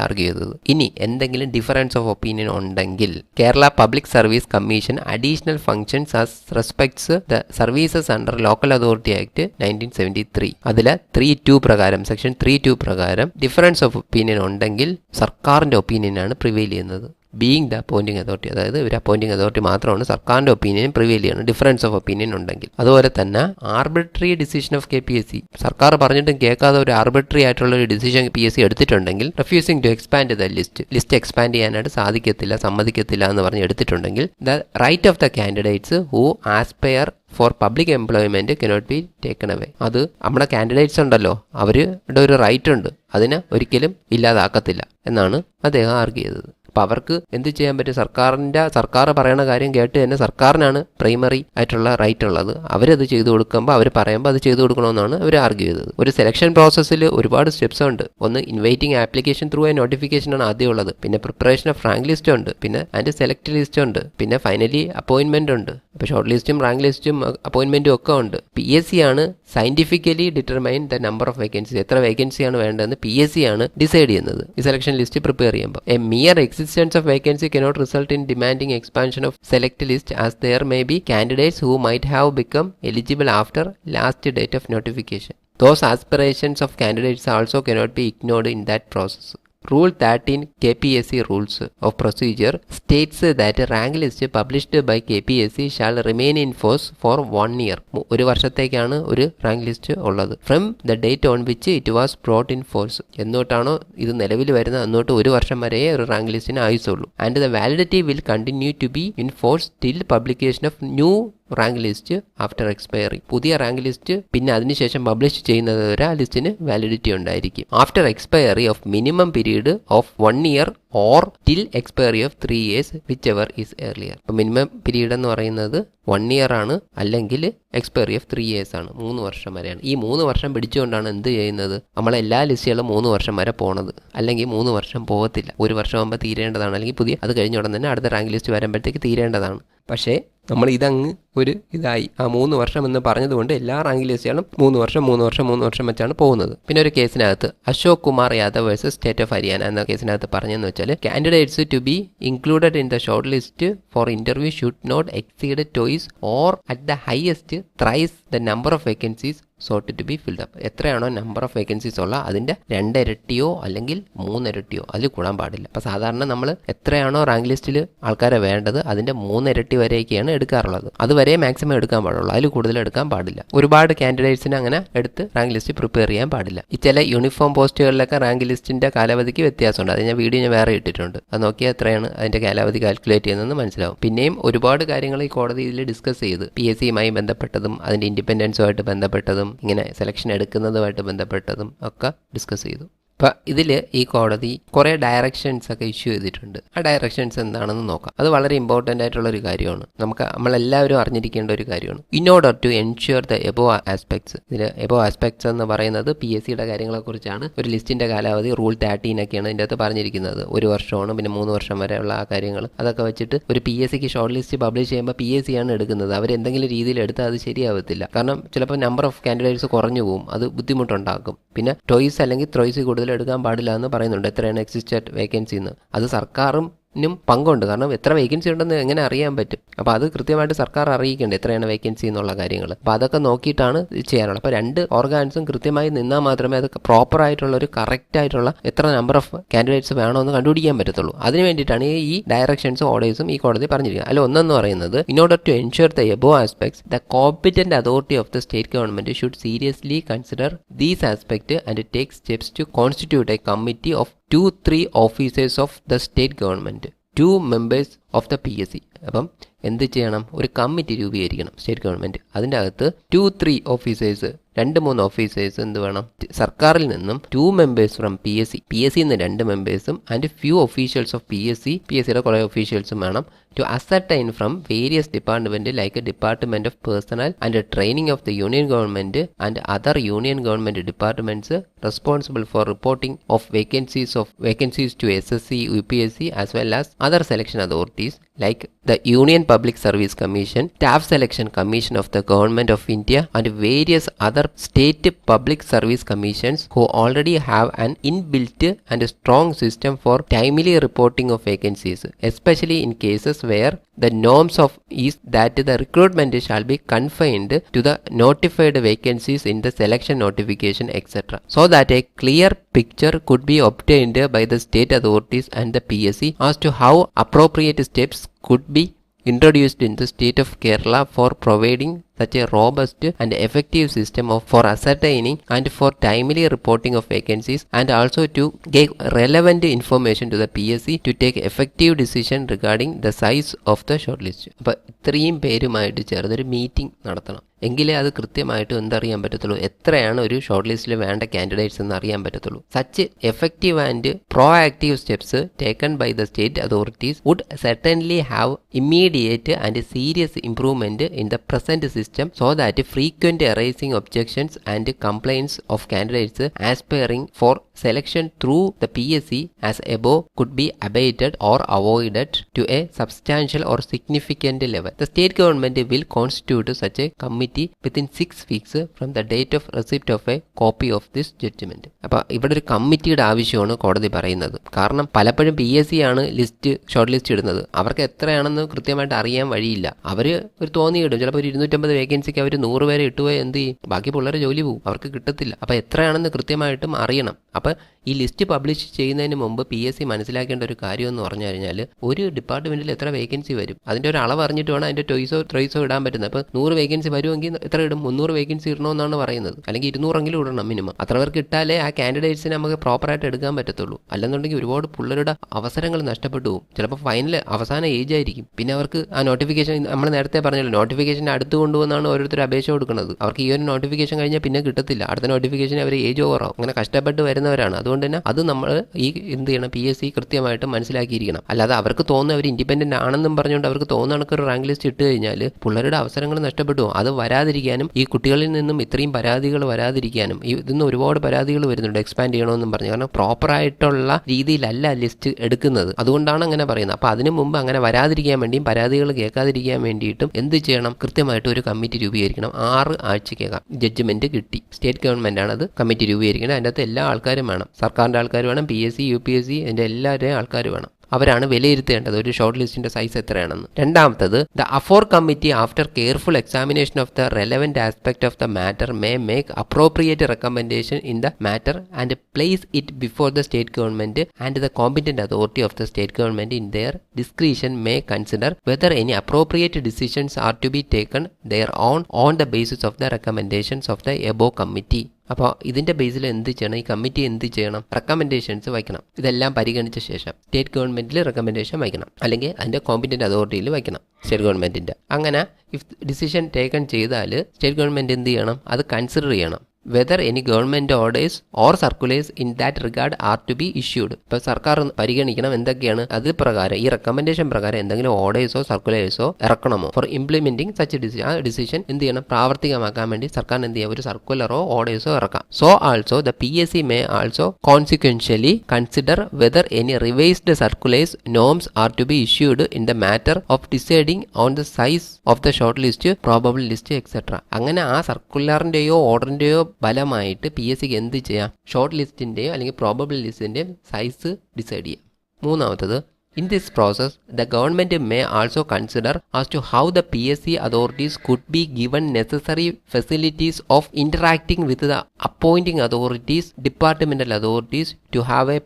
ആർഗ്യൂ ചെയ്തത്. ഇനി എന്തെങ്കിലും ഡിഫറൻസ് ഓഫ് ഒപ്പീനിയൻ ഉണ്ടെങ്കിൽ Kerala public service commission additional functions as respects the services under local authority act nineteen seventy three അതിൽ ത്രീ ടു പ്രകാരം സെക്ഷൻ ത്രീ ടു പ്രകാരം ഡിഫറൻസ് ഓഫ് ഒപ്പീനിയൻ ഉണ്ടെങ്കിൽ സർക്കാരിന്റെ ഒപ്പീനിയനാണ് പ്രിവെയിൽ ചെയ്യുന്നത്. ബീയിങ് ദ അപ്പോയിന്റിംഗ് അതോറിറ്റി അതായത് ഒരു അപ്പോയിന്റിംഗ് അതോറിറ്റി മാത്രമാണ് സർക്കാരിന്റെ ഒപ്പീനിയൻ പ്രിവെയിൽ ചെയ്യണം ഡിഫറൻസ് ഓഫ് ഒപ്പീനിയൻ ഉണ്ടെങ്കിൽ. അതുപോലെ തന്നെ arbitrary decision of K P S C സർക്കാർ പറഞ്ഞിട്ടും കേൾക്കാതെ ഒരു ആർബിട്രറി ആയിട്ടുള്ള ഒരു ഡിസിഷൻ പി എസ് സി എടുത്തിട്ടുണ്ടെങ്കിൽ refusing to expand the list list expand ചെയ്യാനായിട്ട് സാധിക്കത്തില്ല സമ്മതിക്കത്തില്ല എന്ന് പറഞ്ഞ് എടുത്തിട്ടുണ്ടെങ്കിൽ the right of the candidates who aspire for public employment cannot be taken away അത് നമ്മുടെ കാൻഡിഡേറ്റ്സ് ഉണ്ടല്ലോ. അവരുടെ ഒരു റൈറ്റ് ഉണ്ട്. അതിനെ ഒരിക്കലും ഇല്ലാതാക്കത്തില്ല എന്നാണ് അദ്ദേഹം ആർഗ്യ ചെയ്തത്. അപ്പോൾ അവർക്ക് എന്ത് ചെയ്യാൻ പറ്റും? സർക്കാരിന്റെ സർക്കാർ പറയുന്ന കാര്യം കേട്ട് തന്നെ സർക്കാരിനാണ് പ്രൈമറി ആയിട്ടുള്ള റൈറ്റ് ഉള്ളത്. അവരത് ചെയ്തു കൊടുക്കുമ്പോൾ അവർ പറയുമ്പോൾ അത് ചെയ്തു കൊടുക്കണമെന്നാണ് അവർ ആർഗ്യൂ ചെയ്തത്. ഒരു സെലക്ഷൻ പ്രോസസ്സിൽ ഒരുപാട് സ്റ്റെപ്സ് ഉണ്ട്. ഒന്ന് inviting application through a notification ആണ് ആദ്യം ഉള്ളത്. പിന്നെ പ്രിപ്പറേഷൻ ഓഫ് റാങ്ക് ലിസ്റ്റ് ഉണ്ട്. പിന്നെ അതിന്റെ സെലക്ട് ലിസ്റ്റ് ഉണ്ട്. പിന്നെ ഫൈനലി അപ്പോയിൻമെന്റ് ഉണ്ട്. അപ്പോൾ ഷോർട്ട് ലിസ്റ്റും റാങ്ക് ലിസ്റ്റും അപ്പോയിൻമെന്റും ഒക്കെ ഉണ്ട്. പി എസ് സി ആണ് scientifically determine the number of vacancy എത്ര വേക്കൻസിയാണ് വേണ്ടതെന്ന് പി എസ് സി ആണ് ഡിസൈഡ് ചെയ്യുന്നത്. ഈ സെലക്ഷൻ ലിസ്റ്റ് പ്രിപ്പയർ ചെയ്യുമ്പോൾ. A mere existence of vacancy cannot result in demanding expansion of select list as there may be candidates who might have become eligible after last date of notification those aspirations of candidates also cannot be ignored in that process. Rule 13 KPSC Rules of Procedure states that list rank list published by KPSC shall remain in force for one year. Year ഒരു വർഷത്തേക്കാണ് ഒരു rank list ഉള്ളത്. From the date on which it was brought in force എന്നോട്ടാണോ ഇത് നിലവിൽ വരുന്നത് അന്നോട്ട് ഒരു വർഷം വരെ ഒരു റാങ്ക് ലിസ്റ്റിന് ആയുസുള്ളൂ and the validity will continue to be in force till publication of new rank list after expiry പുതിയ റാങ്ക് ലിസ്റ്റ് പിന്നെ അതിനുശേഷം പബ്ലിഷ് ചെയ്യുന്നത് വരെ ആ ലിസ്റ്റിന് വാലിഡിറ്റി ഉണ്ടായിരിക്കും. After expiry of minimum period of one year or till expiry of three years whichever is earlier അപ്പോൾ minimum period എന്ന് പറയുന്നത് വൺ ഇയർ ആണ് അല്ലെങ്കിൽ എക്സ്പയറി ഓഫ് ത്രീ ഇയേഴ്സ് ആണ്. മൂന്ന് വർഷം വരെയാണ്. ഈ മൂന്ന് വർഷം പിടിച്ചുകൊണ്ടാണ് എന്ത് ചെയ്യുന്നത്? നമ്മളെ എല്ലാ ലിസ്റ്റുകളും മൂന്ന് വർഷം വരെ പോണത്. അല്ലെങ്കിൽ മൂന്ന് വർഷം പോകത്തില്ല. ഒരു വർഷം ആകുമ്പോൾ തീരേണ്ടതാണ്. അല്ലെങ്കിൽ പുതിയ അത് കഴിഞ്ഞ ഉടൻ തന്നെ അടുത്ത റാങ്ക് ലിസ്റ്റ് വരുമ്പോഴത്തേക്ക് തീരേണ്ടതാണ്. പക്ഷേ നമ്മൾ ഇതങ്ങ് ഒരു ഇതായി. ആ മൂന്ന് വർഷം എന്ന് പറഞ്ഞതുകൊണ്ട് എല്ലാ റാങ്ക് ലിസ്റ്റുകളും മൂന്ന് വർഷം മൂന്ന് വർഷം മൂന്ന് വർഷം വെച്ചാണ് പോകുന്നത്. പിന്നെ ഒരു കേസിനകത്ത് Ashok Kumar Yadav versus state of Haryana എന്ന കേസിനകത്ത് പറഞ്ഞതെന്ന് വെച്ചാൽ candidates to be included in the short list for interview should not exceed twice or at the highest thrice the number of vacancies sought to be filled up എത്രയാണോ number of vacancies ഉള്ള അതിന്റെ രണ്ടിരട്ടിയോ അല്ലെങ്കിൽ മൂന്നിരട്ടിയോ അതിൽ കൂടാൻ പാടില്ല. അപ്പോൾ സാധാരണ നമ്മൾ എത്രയാണോ റാങ്ക് ലിസ്റ്റിൽ ആൾക്കാരെ വേണ്ടത് അതിന്റെ മൂന്നിരട്ടി വരെയൊക്കെയാണ് എടുക്കാറുള്ളത്. അതുവരെ മാക്സിമം എടുക്കാൻ പാടുള്ളൂ. അതിൽ കൂടുതൽ എടുക്കാൻ പാടില്ല. ഒരുപാട് കാൻഡിഡേറ്റ്സിനെ അങ്ങനെ എടുത്ത് റാങ്ക് ലിസ്റ്റ് പ്രിപ്പയർ ചെയ്യാൻ പാടില്ല. ഈ ചില യൂണിഫോം പോസ്റ്റുകളിലൊക്കെ റാങ്ക് ലിസ്റ്റിന്റെ കാലാവധിക്ക് വ്യത്യാസമുണ്ട്. അത് ഞാൻ വീഡിയോ ഞാൻ വേറെ ഇട്ടിട്ടുണ്ട്. അത് നോക്കിയാൽ എത്രയാണ് അതിന്റെ കാലാവധി കാൽക്കുലേറ്റ് ചെയ്യുന്നതെന്ന് മനസ്സിലാവും. പിന്നെയും ഒരുപാട് കാര്യങ്ങൾ ഈ കോടതി ഇതിൽ ഡിസ്കസ് ചെയ്ത്. പി എസ് സിയുമായി ബന്ധപ്പെട്ടതും അതിന്റെ ഇൻഡിപെൻഡൻസുമായിട്ട് ബന്ധപ്പെട്ടതും ഇങ്ങനെ സെലക്ഷൻ എടുക്കുന്നതുമായിട്ട് ബന്ധപ്പെട്ടതും ഒക്കെ ഡിസ്കസ് ചെയ്തു. അപ്പം ഇതിൽ ഈ കോടതി കുറേ ഡയറക്ഷൻസ് ഒക്കെ ഇഷ്യൂ ചെയ്തിട്ടുണ്ട്. ആ ഡയറക്ഷൻസ് എന്താണെന്ന് നോക്കാം. അത് വളരെ ഇമ്പോർട്ടന്റ് ആയിട്ടുള്ള ഒരു കാര്യമാണ്. നമുക്ക് നമ്മളെല്ലാവരും അറിഞ്ഞിരിക്കേണ്ട ഒരു കാര്യമാണ്. In order to ensure the above aspects ഇതിൽ എബോ ആസ്പെക്ട്സ് എന്ന് പറയുന്നത് പി എസ് സിയുടെ കാര്യങ്ങളെക്കുറിച്ചാണ്. ഒരു ലിസ്റ്റിന്റെ കാലാവധി റൂൾ തേർട്ടീൻ ഒക്കെയാണ് ഇതിന്റെ അകത്ത് പറഞ്ഞിരിക്കുന്നത്. ഒരു വർഷമാണ് പിന്നെ മൂന്ന് വർഷം വരെയുള്ള ആ കാര്യങ്ങൾ അതൊക്കെ വെച്ചിട്ട് ഒരു പി എസ് സിക്ക് ഷോർട്ട് ലിസ്റ്റ് പബ്ലിഷ് ചെയ്യുമ്പോൾ പി എസ് സി ആണ് എടുക്കുന്നത്. അവർ എന്തെങ്കിലും രീതിയിൽ എടുത്താൽ അത് ശരിയാവത്തില്ല. കാരണം ചിലപ്പോൾ നമ്പർ ഓഫ് കാൻഡിഡേറ്റ്സ് കുറഞ്ഞു പോകും അത് ബുദ്ധിമുട്ടുണ്ടാക്കും. പിന്നെ ടോയ്സ് അല്ലെങ്കിൽ ത്രോയ്സ് കൂടുതൽ എടുക്കാൻ പാടില്ല എന്ന് പറയുന്നുണ്ട്. എത്രയാണ് എക്സിസ്റ്റഡ് വേക്കൻസി എന്ന്. അത് സർക്കാരും പങ്കുണ്ട്. കാരണം എത്ര വേക്കൻസി ഉണ്ടെന്ന് എങ്ങനെ അറിയാൻ പറ്റും. അപ്പോൾ അത് കൃത്യമായിട്ട് സർക്കാർ അറിയിക്കേണ്ട എത്രയാണ് വേക്കൻസി എന്നുള്ള കാര്യങ്ങൾ അപ്പോൾ അതൊക്കെ നോക്കിയിട്ടാണ് ചെയ്യാനുള്ളത്. അപ്പോൾ രണ്ട് ഓർഗാൻസും കൃത്യമായി നിന്നാൽ മാത്രമേ അത് പ്രോപ്പർ ആയിട്ടുള്ള ഒരു കറക്റ്റ് ആയിട്ടുള്ള എത്ര നമ്പർ ഓഫ് കാൻഡിഡേറ്റ്സ് വേണമെന്ന് കണ്ടുപിടിക്കാൻ പറ്റത്തുള്ളൂ. അതിന് വേണ്ടിയിട്ടാണ് ഈ ഡയറക്ഷൻസും ഓർഡേഴ്സും ഈ കോടതി പറഞ്ഞിരിക്കുന്നത്. അല്ല ഒന്നെന്ന് പറയുന്നത് in order to ensure the above aspects the competent authority of the state government should seriously consider these aspect and take steps to constitute a committee of two three offices of the state government. Two members of the P S C അപ്പം എന്ത് ചെയ്യണം? ഒരു committee രൂപീകരിക്കണം state government അതിന്റെ അകത്ത് two three officers രണ്ട് മൂന്ന് officers എന്ത് വേണം? സർക്കാരിൽ നിന്നും two members from P S C P S സിന്ന് രണ്ട് മെമ്പേഴ്സും and few officials of P S C P S സിയുടെ കുറേ ഒഫീഷ്യൽസും വേണം to ascertain from various department like department of personnel and training of the union government and other union government departments responsible for reporting of vacancies of vacancies to S S C U P S C as well as other selection authorities like the Union Public Service Commission, Staff Selection Commission of the Government of India, and various other state public service commissions who already have an inbuilt and strong system for timely reporting of vacancies, especially in cases where the norms of is that the recruitment shall be confined to the notified vacancies in the selection notification etc so that a clear picture could be obtained by the state authorities and the PSC as to how appropriate steps could be introduced in the state of Kerala for providing such a robust and effective system of for ascertaining and for timely reporting of vacancies and also to give relevant information to the PSC to take effective decision regarding the size of the shortlist. അപ്പോൾ ഇത്രയും പേരുമായിട്ട് ചേർന്നൊരു meeting നടത്തണം. എങ്കിലേ അത് കൃത്യമായിട്ട് എന്തറിയാൻ പറ്റത്തുള്ളൂ. എത്രയാണ് ഒരു ഷോർട്ട് ലിസ്റ്റിൽ വേണ്ട കാൻഡിഡേറ്റ്സ് എന്ന് അറിയാൻ പറ്റത്തുള്ളൂ. Such effective and proactive steps taken by the state authorities would certainly have immediate and serious improvement in the present system so that frequent arising objections and complaints of candidates aspiring for selection through the PSC as above could be abated or avoided to a substantial or significant level. The state government will constitute such a committee within six weeks from the date of receipt of a copy of this judgment. അപ്പോൾ ഇവിടെ ഒരു കമ്മിറ്റിയുടെ ആവശ്യമാണ് കോടതി പറയുന്നത്. കാരണം പലപ്പോഴും P S C ആണ് ലിസ്റ്റ് ഷോർട്ട് ലിസ്റ്റ് ഇടുന്നത്. അവർക്ക് എത്രയാണെന്ന് കൃത്യമായിട്ട് അറിയാൻ വഴിയില്ല. അവർ ഒരു തോന്നിയിടും ചിലപ്പോൾ ഒരു ഇരുന്നൂറ്റമ്പത് വേക്കൻസിക്ക് അവർ നൂറ് പേരെ ഇട്ടുപോയി എന്ത് ചെയ്യും? ബാക്കി പിള്ളേരെ ജോലി പോകും. അവർക്ക് കിട്ടത്തില്ല. അപ്പോൾ എത്രയാണെന്ന് കൃത്യമായിട്ടും അറിയണം. അപ്പോൾ ഈ ലിസ്റ്റ് പബ്ലിഷ് ചെയ്യുന്നതിന് മുമ്പ് പി എസ് സി മനസ്സിലാക്കേണ്ട ഒരു കാര്യം എന്ന് പറഞ്ഞു കഴിഞ്ഞാൽ ഒരു ഡിപ്പാർട്ട്മെന്റിൽ എത്ര വേക്കൻസി വരും? അതിന്റെ ഒരു അളവ് അറിഞ്ഞിട്ട് വേണം അതിന്റെ ടോയ്സോ ത്രൈസോ ഇടാൻ പറ്റുന്നത്. അപ്പോൾ നൂറ് വേക്കൻസി വരുമെങ്കിൽ എത്ര ഇടും? മുന്നൂറ് വേക്കൻസി ഇടണമെന്നാണ് പറയുന്നത്. അല്ലെങ്കിൽ ഇരുന്നൂറെങ്കിലും ഇടണം മിനിമം അത്ര പേർക്ക് ഇട്ടാലേ ആ കാൻഡിഡേറ്റ്സിനെ നമുക്ക് പ്രോപ്പറായിട്ട് എടുക്കാൻ പറ്റത്തുള്ളൂ. അല്ലെന്നുണ്ടെങ്കിൽ ഒരുപാട് പിള്ളേരുടെ അവസരങ്ങൾ നഷ്ടപ്പെട്ടു പോകും. ചിലപ്പോൾ ഫൈനൽ അവസാന ഏജ് ആയിരിക്കും. പിന്നെ അവർക്ക് ആ നോട്ടിഫിക്കേഷൻ നമ്മൾ നേരത്തെ പറഞ്ഞല്ലോ നോട്ടിഫിക്കേഷൻ അടുത്ത് കൊണ്ടുവന്നാണ് ഓരോരുത്തർ അപേക്ഷ കൊടുക്കുന്നത്. അവർക്ക് ഈ ഒരു നോട്ടിഫിക്കേഷൻ കഴിഞ്ഞാൽ പിന്നെ കിട്ടത്തില്ല. അടുത്ത നോട്ടിഫിക്കേഷൻ അവർ ഏജ് ഓവറാവും അങ്ങനെ കഷ്ടപ്പെട്ട് വരുന്നവരാണ് അതുകൊണ്ട് തന്നെ അത് നമ്മൾ ഈ എന്ത് ചെയ്യണം? പി എസ് സി കൃത്യമായിട്ട് മനസ്സിലാക്കിയിരിക്കണം. അല്ലാതെ അവർക്ക് തോന്നുന്ന അവർ ഇൻഡിപെൻഡന്റ് ആണെന്നും പറഞ്ഞുകൊണ്ട് അവർക്ക് തോന്നുന്ന ഒരു റാങ്ക് ലിസ്റ്റ് ഇട്ട് കഴിഞ്ഞാൽ പിള്ളേരുടെ അവസരങ്ങൾ നഷ്ടപ്പെട്ടു അത് വരാതിരിക്കാനും ഈ കുട്ടികളിൽ നിന്നും ഇത്രയും പരാതികൾ വരാതിരിക്കാനും ഇതിന്ന് ഒരുപാട് പരാതികൾ വരുന്നുണ്ട് എക്സ്പാൻഡ് ചെയ്യണമെന്നും പറഞ്ഞു. കാരണം പ്രോപ്പർ ആയിട്ടുള്ള രീതിയിലല്ല ലിസ്റ്റ് എടുക്കുന്നത്. അതുകൊണ്ടാണ് അങ്ങനെ പറയുന്നത്. അപ്പോൾ അതിനു മുമ്പ് അങ്ങനെ വരാതിരിക്കാൻ വേണ്ടിയും പരാതികൾ കേൾക്കാതിരിക്കാൻ വേണ്ടിയിട്ടും എന്ത് ചെയ്യണം? കൃത്യമായിട്ട് ഒരു കമ്മിറ്റി രൂപീകരിക്കണം. ആറ് ആഴ്ചക്കകം ജഡ്ജ്മെന്റ് കിട്ടി. സ്റ്റേറ്റ് ഗവൺമെന്റ് ആണ് അത് കമ്മിറ്റി രൂപീകരിക്കുന്നത്. അതിന്റെ അകത്ത് എല്ലാ ആൾക്കാരും വേണം. സർക്കാരിന്റെ ആൾക്കാർ വേണം P S C U P S C അതിന്റെ എല്ലാവരുടെയും ആൾക്കാർ വേണം. അവരാണ് വിലയിരുത്തേണ്ടത് ഒരു ഷോർട്ട് ലിസ്റ്റിന്റെ സൈസ് എത്രയാണെന്ന്. രണ്ടാമത്തത് the afore committee after careful examination of the relevant aspect of the matter may make appropriate recommendation in the matter and place it before the state government and the competent authority of the state government in their discretion may consider whether any appropriate decisions are to be taken thereon on the basis of the recommendations of the above committee അപ്പോൾ ഇതിന്റെ ബേസിൽ എന്ത് ചെയ്യണം? ഈ committee എന്ത് ചെയ്യണം? Recommendations വയ്ക്കണം. ഇതെല്ലാം പരിഗണിച്ച ശേഷം സ്റ്റേറ്റ് ഗവൺമെന്റിൽ റെക്കമെൻഡേഷൻ വയ്ക്കണം. അല്ലെങ്കിൽ അതിന്റെ കോമ്പിറ്റന്റ് അതോറിറ്റിയിൽ വയ്ക്കണം സ്റ്റേറ്റ് ഗവൺമെന്റിന്റെ അങ്ങനെ ഇഫ് ഡിസിഷൻ ടേക്കൺ ചെയ്താൽ സ്റ്റേറ്റ് ഗവൺമെന്റ് എന്ത് ചെയ്യണം? അത് കൺസിഡർ ചെയ്യണം. Whether any government orders or circulars in that regard are to be issued ഇപ്പോൾ സർക്കാർ പരിഗണിക്കണം എന്തൊക്കെയാണ്? അത് പ്രകാരം ഈ റെക്കമെൻഡേഷൻ പ്രകാരം എന്തെങ്കിലും ഓർഡേഴ്സോ സർക്കുലേഴ്സോ ഇറക്കണമോ? ഫോർ ഇംപ്ലിമെന്റിംഗ് സച്ച് ഡിസിഷൻ ആ ഡിസിഷൻ എന്ത് ചെയ്യണം? പ്രാവർത്തികമാക്കാൻ വേണ്ടി സർക്കാർ എന്ത് ചെയ്യാം? ഒരു സർക്കുലറോ ഓർഡേഴ്സോ ഇറക്കാം. So also the P S C may also consequentially consider whether any revised circulars norms are to be issued in the matter of deciding on the size of the short list probable list etcetera അങ്ങനെ ആ സർക്കുലറിന്റെയോ ഓർഡറിന്റെയോ ഫലമായിട്ട് P S സിക്ക് എന്ത് ചെയ്യാം? Short ലിസ്റ്റിന്റെയോ അല്ലെങ്കിൽ probable ലിസ്റ്റിന്റെയും size decide ചെയ്യാം. മൂന്നാമത്തത് in this process the government may also consider as to how the P S C authorities could be given necessary facilities of interacting with the departmental authorities departmental authorities to have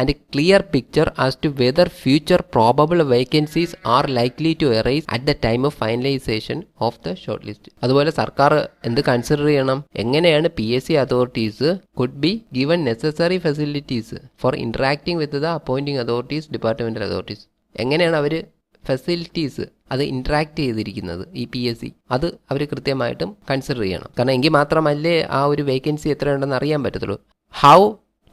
and clear picture as to whether future probable vacancies are likely to arise at the time of finalization of the short list അതുപോലെ സർക്കാർ എന്ത് consider ചെയ്യണം? എങ്ങനെയാണ് P S C authorities could be given necessary facilities for interacting with the appointing authorities departmental authorities എങ്ങനെയാണ് അവർ facilities അത് interact ചെയ്തിരിക്കുന്നത് ഈ പി എസ് സി അത് അവർ കൃത്യമായിട്ടും കൺസിഡർ ചെയ്യണം. കാരണം എങ്കിൽ മാത്രമല്ലേ ആ ഒരു വേക്കൻസി എത്രയുണ്ടെന്ന് അറിയാൻ പറ്റത്തുള്ളൂ. How